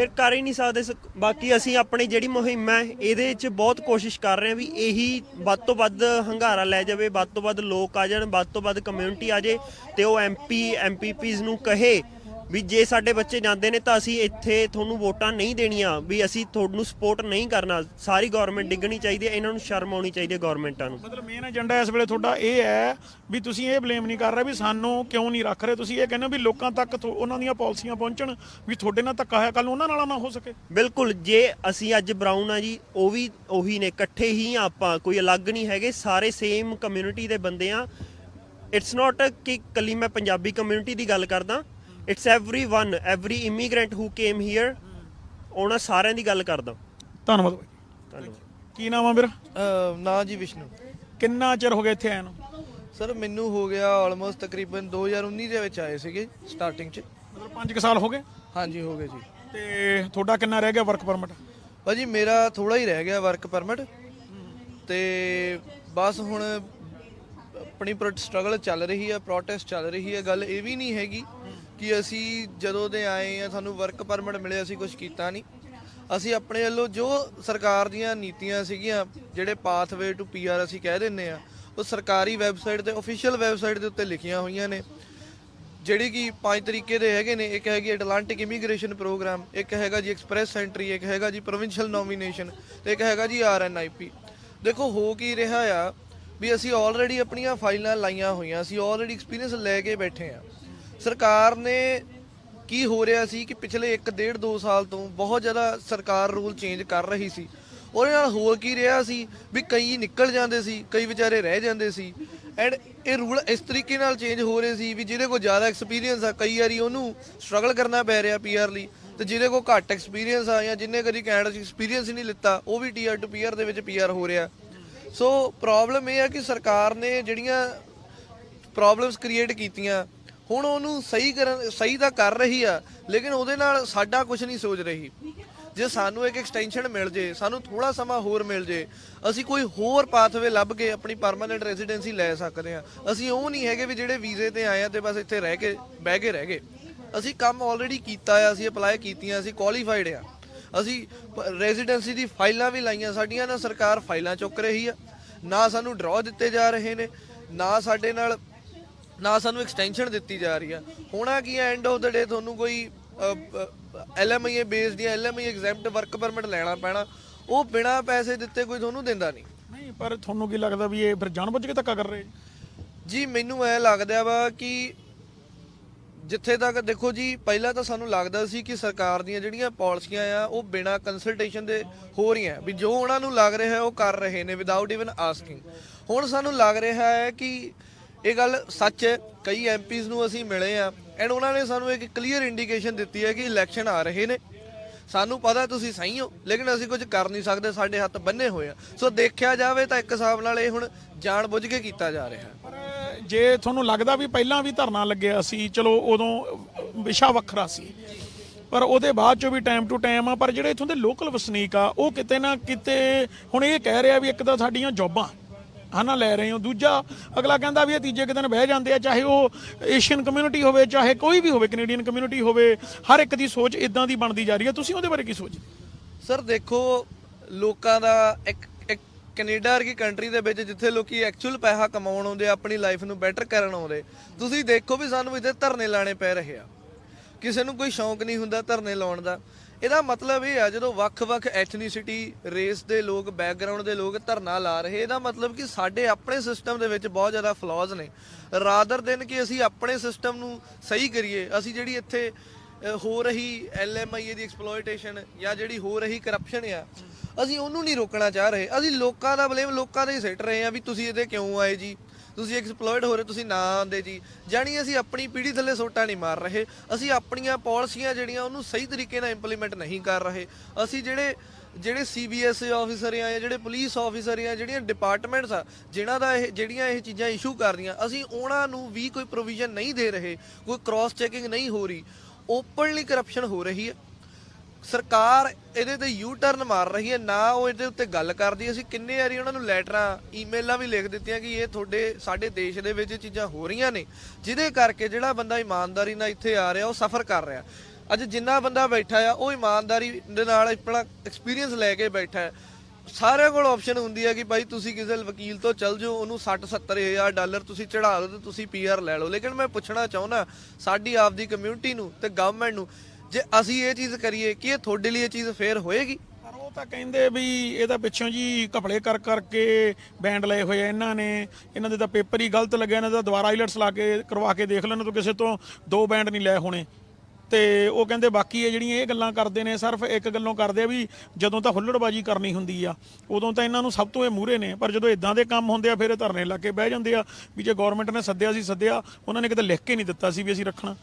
ਫਿਰ ਕਰ ਹੀ ਨਹੀਂ ਸਕਦੇ ਸ- ਬਾਕੀ ਅਸੀਂ ਆਪਣੀ ਜਿਹੜੀ ਮੁਹਿੰਮ ਹੈ, ਇਹਦੇ ਵਿੱਚ ਬਹੁਤ ਕੋਸ਼ਿਸ਼ ਕਰ ਰਹੇ ਹਾਂ ਵੀ ਇਹੀ ਵੱਧ ਤੋਂ ਵੱਧ ਹੰਗਾਰਾ ਲੈ ਜਾਵੇ, ਵੱਧ ਤੋਂ ਵੱਧ ਲੋਕ ਆ ਜਾਣ, ਵੱਧ ਤੋਂ ਵੱਧ ਕਮਿਊਨਿਟੀ ਆ ਜੇ ਤੇ ਉਹ ਐਮਪੀ ਐਮਪੀਪੀਜ਼ ਨੂੰ ਕਹੇ ਵੀ ਜੇ ਸਾਡੇ ਬੱਚੇ ਜਾਂਦੇ ਨੇ ਤਾਂ ਅਸੀਂ ਇੱਥੇ ਤੁਹਾਨੂੰ ਵੋਟਾਂ ਨਹੀਂ ਦੇਣੀਆਂ ਵੀ ਅਸੀਂ ਤੁਹਾਨੂੰ ਸਪੋਰਟ ਨਹੀਂ ਕਰਨਾ। ਸਾਰੀ ਗਵਰਨਮੈਂਟ ਡਿੱਗਣੀ ਚਾਹੀਦੀ ਹੈ ਇਹਨਾਂ ਨੂੰ ਸ਼ਰਮ ਆਉਣੀ ਚਾਹੀਦੀ ਹੈ ਗਵਰਨਮੈਂਟਾਂ ਨੂੰ। ਮਤਲਬ ਮੇਨ ਏਜੰਡਾ ਇਸ ਵੇਲੇ ਤੁਹਾਡਾ ਇਹ ਹੈ ਵੀ ਤੁਸੀਂ ਇਹ ਬਲੇਮ ਨਹੀਂ ਕਰ ਰਹੇ ਵੀ ਸਾਨੂੰ ਕਿਉਂ ਨਹੀਂ ਰੱਖ ਰਹੇ। ਤੁਸੀਂ ਇਹ ਕਹਿੰਦੇ ਹੋ ਵੀ ਲੋਕਾਂ ਤੱਕ ਉਹਨਾਂ ਦੀਆਂ ਪਾਲਿਸੀਆਂ ਪਹੁੰਚਣ ਵੀ ਤੁਹਾਡੇ ਨਾਲ ਧੱਕਾ ਹੋਇਆ ਕੱਲ ਉਹਨਾਂ ਨਾਲ ਨਾ ਹੋ ਸਕੇ। ਬਿਲਕੁਲ ਜੇ ਅਸੀਂ ਅੱਜ ਬਰਾਊਨ ਆ ਜੀ ਉਹ ਵੀ ਉਹੀ ਨੇ ਇਕੱਠੇ ਹੀ ਆ ਆਪਾਂ ਕੋਈ ਅਲੱਗ ਨਹੀਂ ਹੈਗੇ ਸਾਰੇ ਸੇਮ ਕਮਿਊਨਿਟੀ ਦੇ ਬੰਦੇ ਆ। ਇਟਸ ਨਾਟ ਕਿ ਕੱਲੀ ਮੈਂ ਪੰਜਾਬੀ ਕਮਿਊਨਿਟੀ ਦੀ ਗੱਲ ਕਰਦਾ it's everyone every immigrant who came here ਉਹਨਾਂ ਸਾਰਿਆਂ ਦੀ ਗੱਲ ਕਰਦਾ ਧੰਨਵਾਦ ਬਾਈ ਧੰਨਵਾਦ ਕੀ ਨਾਮ ਆ ਵੀਰ ਅਹ ਨਾ ਜੀ ਵਿਸ਼ਨੂੰ ਕਿੰਨਾ ਚਿਰ ਹੋ ਗਿਆ ਇੱਥੇ ਆਇਆ ਨੂੰ ਸਰ ਮੈਨੂੰ ਹੋ ਗਿਆ ਆਲਮੋਸਟ ਤਕਰੀਬਨ 2019 ਦੇ ਵਿੱਚ ਆਏ ਸੀਗੇ ਸਟਾਰਟਿੰਗ 'ਚ ਮਤਲਬ 5 ਸਾਲ ਹੋ ਗਏ ਹਾਂਜੀ ਹੋ ਗਏ ਜੀ ਤੇ ਤੁਹਾਡਾ ਕਿੰਨਾ ਰਹਿ ਗਿਆ ਵਰਕ ਪਰਮਿਟ ਭਾਜੀ ਮੇਰਾ ਥੋੜਾ ਹੀ ਰਹਿ ਗਿਆ ਵਰਕ ਪਰਮਿਟ ਤੇ ਬਸ ਹੁਣ ਆਪਣੀ ਸਟਰਗਲ ਚੱਲ ਰਹੀ ਹੈ ਪ੍ਰੋਟੈਸਟ ਚੱਲ ਰਹੀ ਹੈ ਗੱਲ ਇਹ ਵੀ ਨਹੀਂ ਹੈਗੀ ਕਿ ਅਸੀਂ ਜਦੋਂ ਦੇ ਆਏ ਆ, ਸਾਨੂੰ ਵਰਕ ਪਰਮਿਟ ਮਿਲੇ ਅਸੀਂ ਕੁਝ ਕੀਤਾ ਨਹੀਂ। ਅਸੀਂ ਆਪਣੇ ਵੱਲੋਂ ਜੋ ਸਰਕਾਰ ਦੀਆਂ ਨੀਤੀਆਂ ਸੀਗੀਆਂ, ਜਿਹੜੇ ਪਾਥਵੇ ਟੂ ਪੀਆਰ ਅਸੀਂ ਕਹਿ ਦਿੰਨੇ ਆ, ਉਹ ਸਰਕਾਰੀ ਵੈਬਸਾਈਟ ਤੇ ਅਫੀਸ਼ੀਅਲ ਵੈਬਸਾਈਟ ਦੇ ਉੱਤੇ ਲਿਖੀਆਂ ਹੋਈਆਂ ਨੇ। ਜਿਹੜੀ ਕਿ ਪੰਜ ਤਰੀਕੇ ਦੇ ਹੈਗੇ ਨੇ, ਇੱਕ ਹੈਗੀ ਐਟਲਾਂਟਿਕ ਇਮੀਗ੍ਰੇਸ਼ਨ ਪ੍ਰੋਗਰਾਮ ਇੱਕ ਹੈਗਾ ਜੀ ਐਕਸਪ੍ਰੈਸ ਐਂਟਰੀ ਇੱਕ ਹੈਗਾ ਜੀ ਪ੍ਰੋਵਿੰਸ਼ੀਅਲ ਨੋਮੀਨੇਸ਼ਨ ਤੇ ਇੱਕ ਹੈਗਾ ਜੀ ਆਰਐਨਆਈਪੀ ਦੇਖੋ, ਹੋ ਕੀ ਰਿਹਾ ਆ, ਵੀ ਅਸੀਂ ਆਲਰੇਡੀ ਆਪਣੀਆਂ ਫਾਈਲਾਂ ਲਾਈਆਂ ਹੋਈਆਂ, ਅਸੀਂ ਆਲਰੇਡੀ ਐਕਸਪੀਰੀਅੰਸ ਲੈ ਕੇ ਬੈਠੇ ਆ। ਸਰਕਾਰ ਨੇ ਕੀ ਹੋ ਰਿਹਾ ਸੀ ਕਿ ਪਿਛਲੇ 1 ਡੇਢ 2 ਸਾਲ ਤੋਂ ਬਹੁਤ ਜ਼ਿਆਦਾ ਸਰਕਾਰ ਰੂਲ ਚੇਂਜ ਕਰ ਰਹੀ ਸੀ। ਉਹਦੇ ਨਾਲ ਹੋਰ ਕੀ ਰਿਹਾ ਸੀ ਵੀ ਕਈ ਨਿਕਲ ਜਾਂਦੇ ਸੀ, ਕਈ ਵਿਚਾਰੇ ਰਹਿ ਜਾਂਦੇ ਸੀ। ਐਂਡ ਇਹ ਰੂਲ ਇਸ ਤਰੀਕੇ ਨਾਲ ਚੇਂਜ ਹੋ ਰਹੇ ਸੀ ਵੀ ਜਿਹਦੇ ਕੋਲ ਜ਼ਿਆਦਾ ਐਕਸਪੀਰੀਅੰਸ ਆ, ਕਈ ਵਾਰੀ ਉਹਨੂੰ ਸਟਰਗਲ ਕਰਨਾ ਪੈ ਰਿਹਾ ਪੀਆਰ ਲਈ। ਤੇ ਜਿਹਦੇ ਕੋਲ ਘੱਟ ਐਕਸਪੀਰੀਅੰਸ ਆ ਜਾਂ ਜਿੰਨੇ ਕਦੀ ਕੈਨੇਡਾ 'ਚ ਐਕਸਪੀਰੀਅੰਸ ਹੀ ਨਹੀਂ ਲਿੱਤਾ, ਉਹ ਵੀ ਟੀਆਰ ਟੂ ਪੀਆਰ ਦੇ ਵਿੱਚ ਪੀਆਰ ਹੋ ਰਿਹਾ। ਸੋ ਪ੍ਰੋਬਲਮ ਇਹ ਆ ਕਿ ਸਰਕਾਰ ਨੇ ਜਿਹੜੀਆਂ ਪ੍ਰੋਬਲਮਸ ਕ੍ਰੀਏਟ ਕੀਤੀਆਂ ਹੁਣ ਉਹਨੂੰ ਸਹੀ ਕਰਨ, ਸਹੀ ਤਾਂ ਕਰ ਰਹੀ ਆ, ਲੇਕਿਨ ਉਹਦੇ ਨਾਲ ਸਾਡਾ ਕੁਝ ਨਹੀਂ ਸੋਚ ਰਹੀ। ਜੇ ਸਾਨੂੰ ਇੱਕ ਐਕਸਟੈਂਸ਼ਨ ਮਿਲ ਜੇ, ਸਾਨੂੰ ਥੋੜਾ ਸਮਾਂ ਹੋਰ ਮਿਲ ਜੇ, ਅਸੀਂ ਕੋਈ ਹੋਰ ਪਾਥਵੇ ਲੱਭ ਕੇ ਆਪਣੀ ਪਰਮਨੈਂਟ ਰੈਜ਼ੀਡੈਂਸੀ ਲੈ ਸਕਦੇ ਆ ਅਸੀਂ ਉਹ ਨਹੀਂ ਹੈਗੇ ਵੀ ਜਿਹੜੇ ਵੀਜ਼ੇ ਤੇ ਆਏ ਆ ਤੇ ਬਸ ਇੱਥੇ ਰਹਿ ਕੇ, ਬਹਿ ਕੇ ਰਹਿ ਗਏ। ਅਸੀਂ ਕੰਮ ਆਲਰੇਡੀ ਕੀਤਾ ਆ, ਅਸੀਂ ਅਪਲਾਈ ਕੀਤੀਆਂ, ਅਸੀਂ ਕੁਆਲੀਫਾਈਡ ਆ। ਅਸੀਂ ਰੈਜ਼ੀਡੈਂਸੀ ਦੀ ਫਾਈਲਾਂ ਵੀ ਲਾਈਆਂ, ਸਾਡੀਆਂ ਨਾ ਸਰਕਾਰ ਫਾਈਲਾਂ ਚੁੱਕ ਰਹੀ ਆ। ਨਾ ਸਾਨੂੰ ਡਰਾਅ ਦਿੱਤੇ ਜਾ ਰਹੇ ਨੇ, ਨਾ ਸਾਡੇ ਨਾਲ ਨਾ ਸਾਨੂੰ ਐਕਸਟੈਂਸ਼ਨ ਦਿੱਤੀ ਜਾ ਰਹੀ ਆ। ਹੋਣਾ ਕੀ ਐਂਡ ਆਫ ਦਾ ਡੇ ਤੁਹਾਨੂੰ ਕੋਈ ਐਲਐਮਆਈ ਬੇਸਡ ਜਾਂ ਐਲਐਮਆਈ ਐਗਜ਼ੈਂਪਟ ਵਰਕ ਪਰਮਿਟ ਲੈਣਾ ਪੈਣਾ ਉਹ ਬਿਨਾ ਪੈਸੇ ਦਿੱਤੇ ਕੋਈ ਤੁਹਾਨੂੰ ਦਿੰਦਾ ਨਹੀਂ। ਨਹੀਂ ਪਰ ਤੁਹਾਨੂੰ ਕੀ ਲੱਗਦਾ ਵੀ ਇਹ ਫਿਰ ਜਾਣਬੁੱਝ ਕੇ ਧੱਕਾ ਕਰ ਰਹੇ ਜੀ? ਮੈਨੂੰ ਐ ਲੱਗਦਾ ਵਾ ਕਿ ਜਿੱਥੇ ਤੱਕ ਦੇਖੋ ਜੀ ਪਹਿਲਾਂ ਤਾਂ ਸਾਨੂੰ ਲੱਗਦਾ ਸੀ ਕਿ ਸਰਕਾਰ ਦੀਆਂ ਜਿਹੜੀਆਂ ਪਾਲਿਸੀਆਂ ਆ ਉਹ ਬਿਨਾ ਕੰਸਲਟੇਸ਼ਨ ਦੇ ਹੋ ਰਹੀਆਂ। ਵੀ ਜੋ ਉਹਨਾਂ ਨੂੰ ਲੱਗ ਰਿਹਾ ਉਹ ਕਰ ਰਹੇ ਨੇ ਵਿਦਆਊਟ ਇਵਨ ਆਸਕਿੰਗ ਹੁਣ ਸਾਨੂੰ ਲੱਗ ਰਿਹਾ ਹੈ ਕਿ ਇਹ ਗੱਲ ਸੱਚ ਹੈ, ਕਈ ਐਮਪੀਜ਼ ਨੂੰ ਅਸੀਂ ਮਿਲੇ ਆ ਐਂਡ ਉਹਨਾਂ ਨੇ ਸਾਨੂੰ ਇੱਕ ਕਲੀਅਰ ਇੰਡੀਕੇਸ਼ਨ ਦਿੱਤੀ ਹੈ ਕਿ ਇਲੈਕਸ਼ਨ ਆ ਰਹੇ ਨੇ। ਸਾਨੂੰ ਪਤਾ ਤੁਸੀਂ ਸਹੀ ਹੋ, ਲੇਕਿਨ ਅਸੀਂ ਕੁਝ ਕਰ ਨਹੀਂ ਸਕਦੇ, ਸਾਡੇ ਹੱਥ ਬੰਨੇ ਹੋਏ ਆ। ਸੋ ਦੇਖਿਆ ਜਾਵੇ ਤਾਂ ਇੱਕ ਹਿਸਾਬ ਨਾਲ ਇਹ ਹੁਣ ਜਾਣ ਬੁੱਝ ਕੇ ਕੀਤਾ ਜਾ ਰਿਹਾ ਪਰ ਜੇ ਤੁਹਾਨੂੰ ਲੱਗਦਾ ਵੀ ਪਹਿਲਾਂ ਵੀ ਧਰਨਾ ਲੱਗਿਆ ਸੀ, ਚਲੋ ਉਦੋਂ ਵਿਸ਼ਾ ਵੱਖਰਾ ਸੀ। ਪਰ ਉਹਦੇ ਬਾਅਦ ਚੋਂ ਵੀ ਟਾਈਮ ਟੂ ਟਾਈਮ ਆ, ਪਰ ਜਿਹੜੇ ਇਥੋਂ ਦੇ ਲੋਕਲ ਵਸਨੀਕ ਆ, ਉਹ ਕਿਤੇ ਨਾ ਕਿਤੇ ਹੁਣ ਇਹ ਕਹਿ ਰਿਹਾ ਵੀ ਇੱਕ ਤਾਂ ਸਾਡੀਆਂ ਜੌਬਾਂ ਹਨਾ ਲੈ ਰਹੇ ਹੋ। ਦੂਜਾ ਅਗਲਾ ਕਹਿੰਦਾ ਵੀ ਇਹ ਤੀਜੇ ਕੁ ਦਿਨ ਬਹਿ ਜਾਂਦੇ ਆ ਚਾਹੇ ਉਹ ਏਸ਼ੀਅਨ ਕਮਿਊਨਿਟੀ ਹੋਵੇ ਚਾਹੇ ਕੋਈ ਵੀ ਹੋਵੇ ਕੈਨੇਡੀਅਨ ਕਮਿਊਨਿਟੀ ਹੋਵੇ ਹਰ ਇੱਕ ਦੀ ਸੋਚ ਇਦਾਂ ਦੀ ਬਣਦੀ ਜਾ ਰਹੀ ਹੈ। ਤੁਸੀਂ ਉਹਦੇ ਬਾਰੇ ਕੀ ਸੋਚਦੇ? ਸਰ ਦੇਖੋ ਲੋਕਾਂ ਦਾ ਇੱਕ ਇੱਕ ਕੈਨੇਡਾ ਵਰਗੀ ਕੰਟਰੀ ਦੇ ਵਿੱਚ ਜਿੱਥੇ ਲੋਕੀ ਐਕਚੁਅਲ ਪੈਸਾ ਕਮਾਉਣ ਆਉਂਦੇ ਆ, ਆਪਣੀ ਲਾਈਫ ਨੂੰ ਬੈਟਰ ਕਰਨ ਆਉਂਦੇ ਤੁਸੀਂ ਦੇਖੋ ਵੀ ਸਾਨੂੰ ਇੱਥੇ ਧਰਨੇ ਲਾਣੇ ਪੈ ਰਹੇ ਆ। ਕਿਸੇ ਨੂੰ ਕੋਈ ਸ਼ੌਂਕ ਨਹੀਂ ਹੁੰਦਾ ਧਰਨੇ ਲਾਉਣ ਦਾ। ਇਹਦਾ ਮਤਲਬ ਇਹ ਆ, ਜਦੋਂ ਵੱਖ-ਵੱਖ ਐਥਨੀਸਿਟੀ ਰੇਸ ਦੇ ਲੋਕ ਬੈਕਗ੍ਰਾਉਂਡ ਦੇ ਲੋਕ ਧਰਨਾ ਲਾ ਰਹੇ, ਇਹਦਾ ਮਤਲਬ ਕਿ ਸਾਡੇ ਆਪਣੇ ਸਿਸਟਮ ਦੇ ਵਿੱਚ ਬਹੁਤ ਜ਼ਿਆਦਾ ਫਲॉज ਨੇ। ਰਾਦਰ ਦਿਨ ਕਿ ਅਸੀਂ ਆਪਣੇ ਸਿਸਟਮ ਨੂੰ ਸਹੀ ਕਰੀਏ, ਅਸੀਂ ਜਿਹੜੀ ਇੱਥੇ ਹੋ ਰਹੀ ਐਲਐਮਆਈ ਦੀ ਐਕਸਪਲੋਇਟੇਸ਼ਨ ਜਾਂ ਜਿਹੜੀ ਹੋ ਰਹੀ ਕਰਪਸ਼ਨ ਆ, ਅਸੀਂ ਉਹਨੂੰ ਨਹੀਂ ਰੋਕਣਾ ਚਾਹ ਰਹੇ। ਅਸੀਂ ਲੋਕਾਂ ਦਾ ਬਲੇਮ ਲੋਕਾਂ ਦੇ ਹੀ ਸਿੱਟ ਰਹੇ ਆ ਵੀ ਤੁਸੀਂ ਇਹਦੇ ਕਿਉਂ ਆਏ ਜੀ? ਤੁਸੀਂ ਐਕਸਪਲੋਇਟ ਹੋ ਰਹੇ, ਤੁਸੀਂ ਨਾ ਆਉਂਦੇ ਜੀ। ਜਾਣੀ ਅਸੀਂ ਆਪਣੀ ਪੀੜ੍ਹੀ ਥੱਲੇ ਸੋਟਾ ਨਹੀਂ ਮਾਰ ਰਹੇ। ਅਸੀਂ ਆਪਣੀਆਂ ਪਾਲਿਸੀਆਂ ਜਿਹੜੀਆਂ, ਉਹਨੂੰ ਸਹੀ ਤਰੀਕੇ ਨਾਲ ਇੰਪਲੀਮੈਂਟ ਨਹੀਂ ਕਰ ਰਹੇ। ਅਸੀਂ ਜਿਹੜੇ ਜਿਹੜੇ ਸੀਬੀਐਸ ਆਫੀਸਰ ਆ ਜਾਂ ਜਿਹੜੇ ਪੁਲਿਸ ਆਫੀਸਰ ਆ, ਜਿਹੜੀਆਂ ਡਿਪਾਰਟਮੈਂਟਸ ਆ, ਜਿਨ੍ਹਾਂ ਦਾ ਇਹ, ਜਿਹੜੀਆਂ ਇਹ ਚੀਜ਼ਾਂ ਇਸ਼ੂ ਕਰ ਰਹੀਆਂ ਅਸੀਂ ਉਹਨਾਂ ਨੂੰ ਵੀ ਕੋਈ ਪ੍ਰੋਵੀਜ਼ਨ ਨਹੀਂ ਦੇ ਰਹੇ। ਕੋਈ ਕ੍ਰਾਸ ਚੈਕਿੰਗ ਨਹੀਂ ਹੋ ਰਹੀ। ਓਪਨਲੀ ਕਰਪਸ਼ਨ ਹੋ ਰਹੀ ਹੈ। ਸਰਕਾਰ ਇਹਦੇ ਤੇ ਯੂ ਟਰਨ ਮਾਰ ਰਹੀ ਹੈ, ਨਾ ਉਹ ਇਹਦੇ ਉੱਤੇ ਗੱਲ ਕਰਦੀ। ਹੈ। ਅਸੀਂ ਕਿੰਨੇ ਵਾਰੀ ਉਹਨਾਂ ਨੂੰ ਲੈਟਰਾਂ ਈਮੇਲਾਂ ਵੀ ਲਿਖ ਦਿੱਤੀਆਂ ਕਿ ਇਹ ਤੁਹਾਡੇ, ਸਾਡੇ ਦੇਸ਼ ਦੇ ਵਿੱਚ ਇਹ ਚੀਜ਼ਾਂ ਹੋ ਰਹੀਆਂ ਨੇ। ਜਿਹਦੇ ਕਰਕੇ ਜਿਹੜਾ ਬੰਦਾ ਇਮਾਨਦਾਰੀ ਨਾਲ ਇੱਥੇ ਆ ਰਿਹਾ, ਉਹ ਸਫਰ ਕਰ ਰਿਹਾ। ਅੱਜ ਜਿੰਨਾ ਬੰਦਾ ਬੈਠਾ ਆ, ਉਹ ਇਮਾਨਦਾਰੀ ਦੇ ਨਾਲ ਆਪਣਾ ਐਕਸਪੀਰੀਅੰਸ ਲੈ ਕੇ ਬੈਠਾ ਹੈ। ਸਾਰਿਆਂ ਕੋਲ ਆਪਸ਼ਨ ਹੁੰਦੀ ਹੈ ਕਿ ਭਾਈ ਤੁਸੀਂ ਕਿਸੇ ਵਕੀਲ ਤੋਂ ਚੱਲ ਜਾਓ, ਉਹਨੂੰ 60 70 ਹਜ਼ਾਰ ਡਾਲਰ ਤੁਸੀਂ ਚੜਾ ਦਿਓ ਤੇ ਤੁਸੀਂ ਪੀਆਰ ਲੈ ਲਓ। ਲੇਕਿਨ ਮੈਂ ਪੁੱਛਣਾ ਚਾਹੁੰਦਾ, ਸਾਡੀ ਆਪਦੀ ਕਮਿਊਨਿਟੀ ਨੂੰ ਤੇ ਗਵਰਨਮੈਂਟ ਨੂੰ ਜੇ ਅਸੀਂ ਇਹ ਚੀਜ਼ ਕਰੀਏ ਕਿ ਇਹ ਤੁਹਾਡੇ ਲਈ ਇਹ ਚੀਜ਼ ਫੇਰ ਹੋਏਗੀ? ਪਰ ਉਹ ਤਾਂ ਕਹਿੰਦੇ ਵੀ ਇਹ ਤਾਂ ਪਿੱਛੋਂ ਜੀ ਘਪਲੇ ਕਰ ਕਰਕੇ ਬੈਂਡ ਲਏ ਹੋਏ ਆ ਇਹਨਾਂ ਨੇ। ਇਹਨਾਂ ਦੇ ਤਾਂ ਪੇਪਰ ਹੀ ਗਲਤ ਲੱਗਿਆ, ਇਹਨਾਂ ਦਾ ਦੁਬਾਰਾ ਆਈਲਟਸ ਲਾ ਕੇ ਕਰਵਾ ਕੇ ਦੇਖ ਲੈਣਾ ਇਹਨਾਂ ਤੋਂ ਕਿਸੇ ਤੋਂ ਦੋ ਬੈਂਡ ਨਹੀਂ ਲਏ ਹੋਣੇ। ਤੇ ਉਹ ਕਹਿੰਦੇ ਬਾਕੀ ਇਹ ਜਿਹੜੀਆਂ ਇਹ ਗੱਲਾਂ ਕਰਦੇ ਨੇ, ਸਿਰਫ ਇੱਕ ਗੱਲੋਂ ਕਰਦੇ ਆ ਵੀ ਜਦੋਂ ਤਾਂ ਹੁੱਲੜਬਾਜੀ ਕਰਨੀ ਹੁੰਦੀ ਆ, ਉਦੋਂ ਤਾਂ ਇਹਨਾਂ ਨੂੰ ਸਭ ਤੋਂ ਇਹ ਮੂਹਰੇ ਨੇ। ਪਰ ਜਦੋਂ ਇਦਾਂ ਦੇ ਕੰਮ ਹੁੰਦੇ ਆ, ਫਿਰ ਇਹ ਧਰਨੇ ਲਾ ਕੇ ਬਹਿ ਜਾਂਦੇ ਆ ਵੀ ਜੇ ਗਵਰਨਮੈਂਟ ਨੇ ਸੱਦਿਆ ਸੀ, ਸੱਦਿਆ, ਉਹਨਾਂ ਨੇ ਕਿਤੇ ਲਿਖ ਕੇ ਨਹੀਂ ਦਿੱਤਾ ਸੀ ਵੀ ਅਸੀਂ ਰੱਖਣਾ।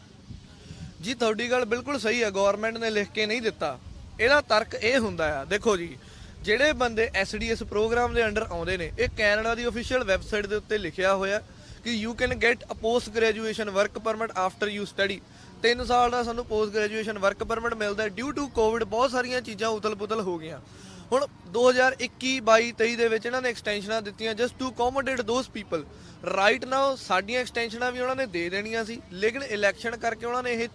ਜੀ, ਤੁਹਾਡੀ ਗੱਲ ਬਿਲਕੁਲ ਸਹੀ ਹੈ ਗਵਰਨਮੈਂਟ ਨੇ ਲਿਖ ਕੇ ਨਹੀਂ ਦਿੱਤਾ। ਇਹਦਾ ਤਰਕ ਇਹ ਹੁੰਦਾ ਆ, ਦੇਖੋ ਜੀ, ਜਿਹੜੇ ਬੰਦੇ ਐਸਡੀਐਸ ਪ੍ਰੋਗਰਾਮ ਦੇ ਅੰਡਰ ਆਉਂਦੇ ਨੇ, ਇਹ ਕੈਨੇਡਾ ਦੀ ਅਫੀਸ਼ੀਅਲ ਵੈਬਸਾਈਟ ਦੇ ਉੱਤੇ ਲਿਖਿਆ ਹੋਇਆ ਕਿ you can get a post graduation work permit after you study 3 ਸਾਲ ਦਾ ਸਾਨੂੰ ਪੋਸਟ ਗ੍ਰੈਜੂਏਸ਼ਨ ਵਰਕ ਪਰਮਿਟ ਮਿਲਦਾ ਡਿਊ ਟੂ ਕੋਵਿਡ ਬਹੁਤ ਸਾਰੀਆਂ ਚੀਜ਼ਾਂ ਉਤਲ-ਪੁਤਲ ਹੋ ਗਈਆਂ। ਹੁਣ 2021 22 23 ਦੇ ਵਿੱਚ ਇਹਨਾਂ ਨੇ ਐਕਸਟੈਂਸ਼ਨਾਂ ਦਿੱਤੀਆਂ just to accommodate those people right now ਸਾਡੀਆਂ ਐਕਸਟੈਂਸ਼ਨਾਂ ਵੀ ਉਹਨਾਂ ਨੇ ਦੇ ਦੇਣੀਆਂ ਸੀ, ਲੇਕਿਨ ਇਲੈਕਸ਼ਨ ਕਰਕੇ ਉਹਨਾਂ ਨੇ ਇਹ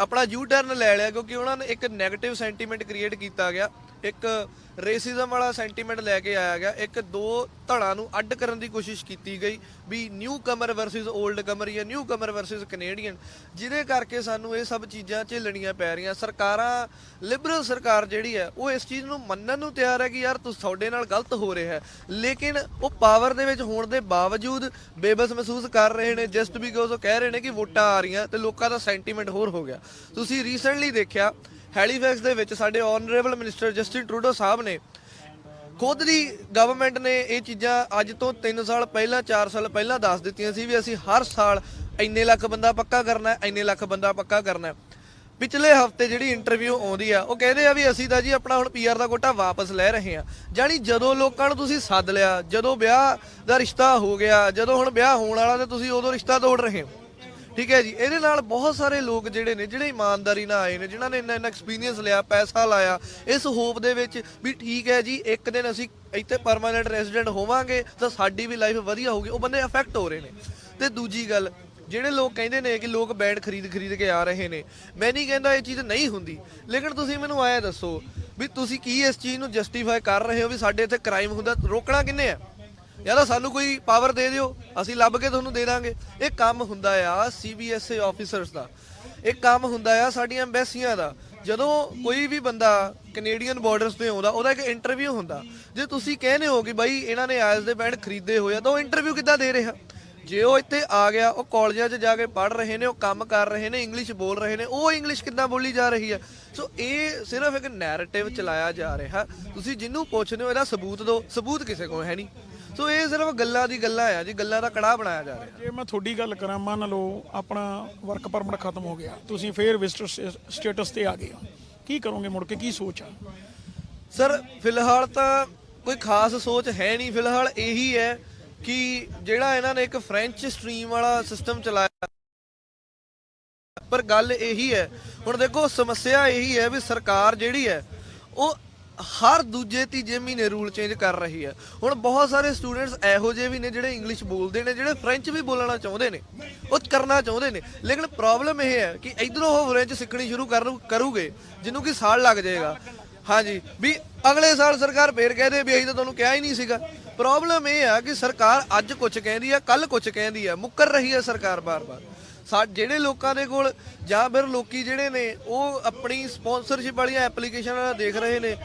ਆਪਣਾ ਯੂ ਟਰਨ ਲੈ ਲਿਆ ਕਿਉਂਕਿ ਉਹਨਾਂ ਨੇ ਇੱਕ 네ਗੇਟਿਵ ਸੈਂਟੀਮੈਂਟ ਕ੍ਰੀਏਟ ਕੀਤਾ ਗਿਆ। ਇੱਕ ਰੇਸਿਜ਼ਮ ਵਾਲਾ ਸੈਂਟੀਮੈਂਟ ਲੈ ਕੇ ਆਇਆ ਗਿਆ। ਇੱਕ ਦੋ ਧੜਾਂ ਨੂੰ ਅੱਡ ਕਰਨ ਦੀ ਕੋਸ਼ਿਸ਼ ਕੀਤੀ ਗਈ ਵੀ new comer versus old comer ਜਾਂ ਨਿਊ ਕਮਰ ਵਰਸਸ ਕੈਨੇਡੀਅਨ ਜਿਹਦੇ ਕਰਕੇ ਸਾਨੂੰ ਇਹ ਸਭ ਚੀਜ਼ਾਂ ਝੇਲਣੀਆਂ ਪੈ ਰਹੀਆਂ। ਸਰਕਾਰਾਂ ਲਿਬਰਲ ਸਰਕਾਰ ਜਿਹੜੀ ਹੈ, ਉਹ ਇਸ ਚੀਜ਼ ਨੂੰ ਮੰਨਣ ਨੂੰ ਤਿਆਰ ਹੈ ਕਿ ਯਾਰ ਤੁਸੀਂ ਤੁਹਾਡੇ ਨਾਲ ਗਲਤ ਹੋ ਰਿਹਾ ਹੈ। ਲੇਕਿਨ ਉਹ ਪਾਵਰ ਦੇ ਵਿੱਚ ਹੋਣ ਦੇ ਬਾਵਜੂਦ ਬੇਬਸ ਮਹਿਸੂਸ ਕਰ ਰਹੇ ਨੇ ਜਸਟ ਬਿਕੋਜ਼ ਉਹ ਕਹਿ ਰਹੇ ਨੇ ਕਿ ਵੋਟਾਂ ਆ ਰਹੀਆਂ ਤੇ ਲੋਕਾਂ ਦਾ ਸੈਂਟੀਮੈਂਟ ਹੋਰ ਹੋ ਗਿਆ। ਤੁਸੀਂ ਰੀਸੈਂਟਲੀ ਦੇਖਿਆ ਹੈਲੀਫੈਕਸ ਦੇ ਵਿੱਚ ਸਾਡੇ honourable minister Justin Trudeau sahib ਨੇ ਖੁਦ ਦੀ ਗਵਰਨਮੈਂਟ ਨੇ ਇਹ ਚੀਜ਼ਾਂ ਅੱਜ ਤੋਂ 3 ਸਾਲ ਪਹਿਲਾਂ 4 ਸਾਲ ਪਹਿਲਾਂ ਦੱਸ ਦਿੱਤੀਆਂ ਸੀ ਵੀ ਅਸੀਂ ਹਰ ਸਾਲ ਇੰਨੇ ਲੱਖ ਬੰਦਾ ਪੱਕਾ ਕਰਨਾ ਹੈ, ਇੰਨੇ ਲੱਖ ਬੰਦਾ ਪੱਕਾ ਕਰਨਾ ਹੈ। ਪਿਛਲੇ ਹਫ਼ਤੇ ਜਿਹੜੀ ਇੰਟਰਵਿਊ ਆਉਂਦੀ ਆ, ਉਹ ਕਹਿੰਦੇ ਆ ਵੀ ਅਸੀਂ ਤਾਂ ਜੀ ਆਪਣਾ ਹੁਣ ਪੀਆਰ ਦਾ ਕੋਟਾ ਵਾਪਸ ਲੈ ਰਹੇ ਹਾਂ। ਜਾਨੀ ਜਦੋਂ ਲੋਕਾਂ ਨੂੰ ਤੁਸੀਂ ਸੱਦ ਲਿਆ, ਜਦੋਂ ਵਿਆਹ ਦਾ ਰਿਸ਼ਤਾ ਹੋ ਗਿਆ, ਜਦੋਂ ਹੁਣ ਵਿਆਹ ਹੋਣ ਵਾਲਾ ਤੇ ਤੁਸੀਂ ਉਦੋਂ ਰਿਸ਼ਤਾ ਤੋੜ ਰਹੇ ਹੋ। ਠੀਕ ਹੈ ਜੀ, ਇਹਦੇ ਨਾਲ ਬਹੁਤ ਸਾਰੇ ਲੋਕ ਜਿਹੜੇ ਨੇ, ਜਿਹੜੇ ਇਮਾਨਦਾਰੀ ਨਾਲ ਆਏ ਨੇ, ਜਿਨ੍ਹਾਂ ਨੇ ਇੰਨਾ ਇੰਨਾ ਐਕਸਪੀਰੀਅੰਸ ਲਿਆ, ਪੈਸਾ ਲਾਇਆ, ਇਸ ਹੋਪ ਦੇ ਵਿੱਚ ਵੀ ਠੀਕ ਹੈ ਜੀ, ਇੱਕ ਦਿਨ ਅਸੀਂ ਇੱਥੇ ਪਰਮਾਨੈਂਟ ਰੈਜ਼ੀਡੈਂਟ ਹੋਵਾਂਗੇ, ਤਾਂ ਸਾਡੀ ਵੀ ਲਾਈਫ ਵਧੀਆ ਹੋਊਗੀ, ਉਹ ਬੰਦੇ ਅਫੈਕਟ ਹੋ ਰਹੇ ਨੇ। ਤੇ ਦੂਜੀ ਗੱਲ, ਜਿਹੜੇ ਲੋਕ ਕਹਿੰਦੇ ਨੇ ਕਿ ਲੋਕ ਬੈਂਡ ਖਰੀਦ ਖਰੀਦ ਕੇ ਆ ਰਹੇ ਨੇ, ਮੈਂ ਨਹੀਂ ਕਹਿੰਦਾ ਇਹ ਚੀਜ਼ ਨਹੀਂ ਹੁੰਦੀ, ਲੇਕਿਨ ਤੁਸੀਂ ਮੈਨੂੰ ਆਇਆ ਦੱਸੋ ਵੀ ਤੁਸੀਂ ਕੀ ਇਸ ਚੀਜ਼ ਨੂੰ ਜਸਟੀਫਾਈ ਕਰ ਰਹੇ ਹੋ ਵੀ ਸਾਡੇ ਇੱਥੇ ਕ੍ਰਾਈਮ ਹੁੰਦਾ, ਰੋਕਣਾ ਕਿੰਨੇ ਆ? ਜਾਂ ਸਾਨੂੰ ਕੋਈ ਪਾਵਰ ਦੇ ਦਿਓ, ਅਸੀਂ ਲੱਭ ਕੇ ਤੁਹਾਨੂੰ ਦੇ ਦਾਂਗੇ। ਇਹ ਕੰਮ ਹੁੰਦਾ ਆ ਸੀਬੀਐਸਏ ਆਫੀਸਰਸ ਦਾ। ਇਹ ਕੰਮ ਹੁੰਦਾ ਆ ਸਾਡੀਆਂ ਐਮਬੈਸੀਆਂ ਦਾ। ਜਦੋਂ ਕੋਈ ਵੀ ਬੰਦਾ ਕੈਨੇਡੀਅਨ ਬਾਰਡਰਸ ਤੇ ਆਉਂਦਾ, ਉਹਦਾ ਇੱਕ ਇੰਟਰਵਿਊ ਹੁੰਦਾ। ਜੇ ਤੁਸੀਂ ਕਹਿੰਦੇ ਹੋ ਕਿ ਬਾਈ ਇਹਨਾਂ ਨੇ ਆਇਲਸ ਦੇ ਬੈਂਡ ਖਰੀਦੇ ਹੋਏ ਆ, ਤਾਂ ਉਹ ਇੰਟਰਵਿਊ ਕਿੱਦਾਂ ਦੇ ਰਿਹਾ ਜੇ ਉਹ ਇੱਥੇ ਆ ਗਿਆ, ਉਹ ਕਾਲਜਾਂ 'ਚ ਜਾ ਕੇ ਪੜ੍ਹ ਰਹੇ ਨੇ, ਉਹ ਕੰਮ ਕਰ ਰਹੇ ਨੇ ਇੰਗਲਿਸ਼ ਬੋਲ ਰਹੇ ਨੇ, ਉਹ ਇੰਗਲਿਸ਼ ਕਿੱਦਾਂ ਬੋਲੀ ਜਾ ਰਹੀ ਹੈ ਸੋ ਇਹ ਸਿਰਫ ਇੱਕ ਨੈਰੇਟਿਵ ਚਲਾਇਆ ਜਾ ਰਿਹਾ। ਤੁਸੀਂ ਜਿਹਨੂੰ ਪੁੱਛਦੇ ਹੋ, ਇਹਦਾ ਸਬੂਤ ਦਿਓ। ਸਬੂਤ ਕਿਸੇ ਕੋਲ ਹੈ ਨਹੀਂ। ਸੋ ਇਹ ਸਿਰਫ ਗੱਲਾਂ ਦੀ ਗੱਲਾਂ ਆ ਜੀ ਗੱਲਾਂ ਦਾ ਕੜਾਹ ਬਣਾਇਆ ਜਾ ਰਿਹਾ। ਜੇ ਮੈਂ ਤੁਹਾਡੀ ਗੱਲ ਕਰਾਂ ਮੰਨ ਲਓ ਆਪਣਾ ਵਰਕ ਪਰਮਿਟ ਖਤਮ ਹੋ ਗਿਆ ਤੁਸੀਂ ਫੇਰ ਵਿਜ਼ਟਰ ਸਟੇਟਸ ਤੇ ਆ ਗਏ ਹੋ। ਕੀ ਕਰੋਗੇ ਮੁੜ ਕੇ ਕੀ ਸੋਚ ਆ? ਸਰ ਫਿਲਹਾਲ ਤਾਂ ਕੋਈ ਖਾਸ ਸੋਚ ਹੈ ਨਹੀਂ। ਫਿਲਹਾਲ ਇਹੀ ਹੈ ਕਿ ਜਿਹੜਾ ਇਹਨਾਂ ਨੇ ਇੱਕ ਫ੍ਰੈਂਚ ਸਟਰੀਮ ਵਾਲਾ ਸਿਸਟਮ ਚਲਾਇਆ। ਪਰ ਗੱਲ ਇਹੀ ਹੈ ਹੁਣ ਦੇਖੋ ਸਮੱਸਿਆ ਇਹੀ ਹੈ ਵੀ ਸਰਕਾਰ ਜਿਹੜੀ ਹੈ ਉਹ ਹਰ ਦੂਜੇ ਤੀਜੇ ਮਹੀਨੇ ਰੂਲ ਚੇਂਜ ਕਰ ਰਹੀ ਹੈ। ਹੁਣ ਬਹੁਤ ਸਾਰੇ ਸਟੂਡੈਂਟਸ ਇਹੋ ਜਿਹੇ ਵੀ ਨੇ ਜਿਹੜੇ ਇੰਗਲਿਸ਼ ਬੋਲਦੇ ਨੇ, ਜਿਹੜੇ ਫ੍ਰੈਂਚ ਵੀ ਬੋਲਣਾ ਚਾਹੁੰਦੇ ਨੇ। ਉਹ ਕਰਨਾ ਚਾਹੁੰਦੇ ਨੇ। ਲੇਕਿਨ ਪ੍ਰੋਬਲਮ ਇਹ ਹੈ ਕਿ ਇਧਰੋਂ ਉਹ ਫ੍ਰੈਂਚ ਸਿੱਖਣੀ ਸ਼ੁਰੂ ਕਰੂਗੇ, ਜਿਹਨੂੰ ਕਿ ਸਾਲ ਲੱਗ ਜਾਏਗਾ। ਹਾਂਜੀ, ਵੀ ਅਗਲੇ ਸਾਲ ਸਰਕਾਰ ਫੇਰ ਕਹਦੇ ਵੀ ਅਸੀਂ ਤਾਂ ਤੁਹਾਨੂੰ ਕਿਹਾ ਹੀ ਨਹੀਂ ਸੀਗਾ। ਪ੍ਰੋਬਲਮ ਇਹ ਆ ਕਿ ਸਰਕਾਰ ਅੱਜ ਕੁਝ ਕਹਿੰਦੀ ਆ ਕੱਲ ਕੁਝ ਕਹਿੰਦੀ ਆ। ਮੁੱਕਰ ਰਹੀ ਹੈ ਸਰਕਾਰ ਬਾਰ-ਬਾਰ। ਸਾ ਜਿਹੜੇ ਲੋਕਾਂ ਦੇ ਕੋਲ, ਜਾਂ ਫਿਰ ਲੋਕੀ ਜਿਹੜੇ ਨੇ, ਉਹ ਆਪਣੀ ਸਪਾਂਸਰਸ਼ਿਪ ਵਾਲੀਆਂ ਐਪਲੀਕੇਸ਼ਨਾਂ ਦੇਖ ਰਹੇ ਨੇ।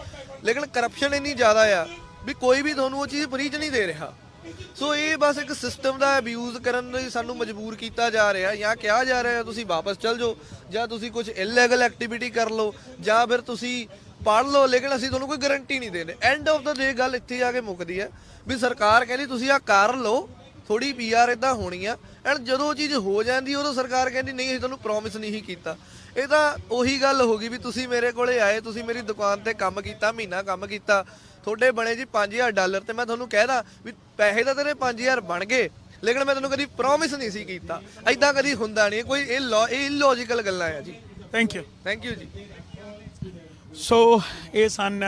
ਲੇਕਿਨ ਕਰਪਸ਼ਨ ਇੰਨੀ ਜ਼ਿਆਦਾ ਆ ਵੀ ਕੋਈ ਵੀ ਤੁਹਾਨੂੰ ਉਹ ਚੀਜ਼ ਫ੍ਰੀ 'ਚ ਨਹੀਂ ਦੇ ਰਿਹਾ। ਸੋ ਇਹ ਬਸ ਇੱਕ ਸਿਸਟਮ ਦਾ ਅਬਿਊਜ਼ ਕਰਨ ਲਈ ਸਾਨੂੰ ਮਜਬੂਰ ਕੀਤਾ ਜਾ ਰਿਹਾ, ਜਾਂ ਕਿਹਾ ਜਾ ਰਿਹਾ ਤੁਸੀਂ ਵਾਪਸ ਚਲ ਜਾਓ, ਜਾਂ ਤੁਸੀਂ ਕੁਝ ਇਲੀਗਲ ਐਕਟੀਵਿਟੀ ਕਰ ਲਓ, ਜਾਂ ਫਿਰ ਤੁਸੀਂ ਪੜ੍ਹ ਲਓ, ਲੇਕਿਨ ਅਸੀਂ ਤੁਹਾਨੂੰ ਕੋਈ ਗਾਰੰਟੀ ਨਹੀਂ ਦੇਣੇ। ਐਂਡ ਆਫ ਦਾ ਡੇ ਗੱਲ ਇੱਥੇ ਆ ਕੇ ਮੁੱਕਦੀ ਹੈ ਵੀ ਸਰਕਾਰ ਕਹਿੰਦੀ ਤੁਸੀਂ ਆ ਕਰ ਲਓ ਥੋੜੀ ਪੀਆਰ ਇਦਾਂ ਹੋਣੀ ਆ ਐਂਡ ਜਦੋਂ ਚੀਜ਼ ਹੋ ਜਾਂਦੀ ਉਦੋਂ ਸਰਕਾਰ ਕਹਿੰਦੀ ਨਹੀਂ ਅਸੀਂ ਤੁਹਾਨੂੰ ਪ੍ਰੋਮਿਸ ਨਹੀਂ ਕੀਤਾ। ਇਹ ਤਾਂ ਉਹੀ ਗੱਲ ਹੋ ਗਈ ਵੀ ਤੁਸੀਂ ਮੇਰੇ ਕੋਲੇ ਆਏ ਤੁਸੀਂ ਮੇਰੀ ਦੁਕਾਨ ਤੇ ਕੰਮ ਕੀਤਾ ਮਹੀਨਾ ਕੰਮ ਕੀਤਾ। ਤੁਹਾਡੇ ਬਣੇ ਜੀ 5000 ਡਾਲਰ ਤੇ ਮੈਂ ਤੁਹਾਨੂੰ ਕਹਿਦਾ ਵੀ ਪੈਸੇ ਤਾਂ ਤੇਰੇ 5000 ਬਣ ਗਏ ਲੇਕਿਨ ਮੈਂ ਤੁਹਾਨੂੰ ਕਦੀ ਪ੍ਰੋਮਿਸ ਨਹੀਂ ਸੀ ਕੀਤਾ। ਐਦਾਂ ਕਦੀ ਹੁੰਦਾ ਨਹੀਂ ਕੋਈ ਇਹ ਲੋ ਇਹ ਇਲੌਜੀਕਲ ਗੱਲਾਂ ਆ ਜੀ। ਥੈਂਕ ਯੂ ਥੈਂਕ ਯੂ ਜੀ। ਸੋ ਇਹ ਸਨ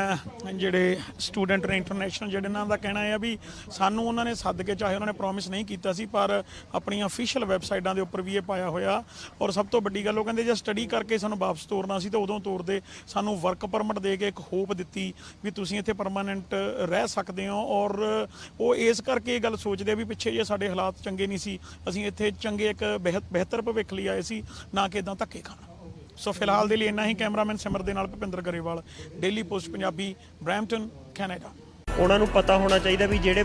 ਜਿਹੜੇ ਸਟੂਡੈਂਟ ਨੇ ਇੰਟਰਨੈਸ਼ਨਲ ਜਿਹੜੇ ਇਹਨਾਂ ਦਾ ਕਹਿਣਾ ਹੈ ਆ ਵੀ ਸਾਨੂੰ ਉਹਨਾਂ ਨੇ ਸੱਦ ਕੇ ਚਾਹੇ ਉਹਨਾਂ ਨੇ ਪ੍ਰੋਮਿਸ ਨਹੀਂ ਕੀਤਾ ਸੀ, ਪਰ ਆਪਣੀਆਂ ਅਫੀਸ਼ੀਅਲ ਵੈਬਸਾਈਟਾਂ ਦੇ ਉੱਪਰ ਵੀ ਇਹ ਪਾਇਆ ਹੋਇਆ। ਔਰ ਸਭ ਤੋਂ ਵੱਡੀ ਗੱਲ ਉਹ ਕਹਿੰਦੇ, ਜੇ ਸਟੱਡੀ ਕਰਕੇ ਸਾਨੂੰ ਵਾਪਸ ਤੋਰਨਾ ਸੀ ਤਾਂ ਉਦੋਂ ਤੋਰਦੇ, ਸਾਨੂੰ ਵਰਕ ਪਰਮਿਟ ਦੇ ਕੇ ਇੱਕ ਹੋਪ ਦਿੱਤੀ ਵੀ ਤੁਸੀਂ ਇੱਥੇ ਪਰਮਾਨੈਂਟ ਰਹਿ ਸਕਦੇ ਹੋ। ਔਰ ਉਹ ਇਸ ਕਰਕੇ ਇਹ ਗੱਲ ਸੋਚਦੇ ਆ ਵੀ ਪਿੱਛੇ ਜੇ ਸਾਡੇ ਹਾਲਾਤ ਚੰਗੇ ਨਹੀਂ ਸੀ, ਅਸੀਂ ਇੱਥੇ ਚੰਗੇ ਇੱਕ ਬਿਹਤ- ਬਿਹਤਰ ਭਵਿੱਖ ਲਈ ਆਏ ਸੀ, ਨਾ ਕਿ ਇਦਾਂ ਧੱਕੇ ਖਾਣਾ। ਸੋ ਫਿਲਹਾਲ ਦੇ ਲਈ ਇੰਨਾ ਹੀ। ਕੈਮਰਾਮੈਨ ਸਿਮਰ ਦੇ ਨਾਲ Bhupinder Grewal daily post Punjabi Brampton Canada ਉਹਨਾਂ ਨੂੰ ਪਤਾ ਹੋਣਾ ਚਾਹੀਦਾ ਵੀ ਜਿਹੜੇ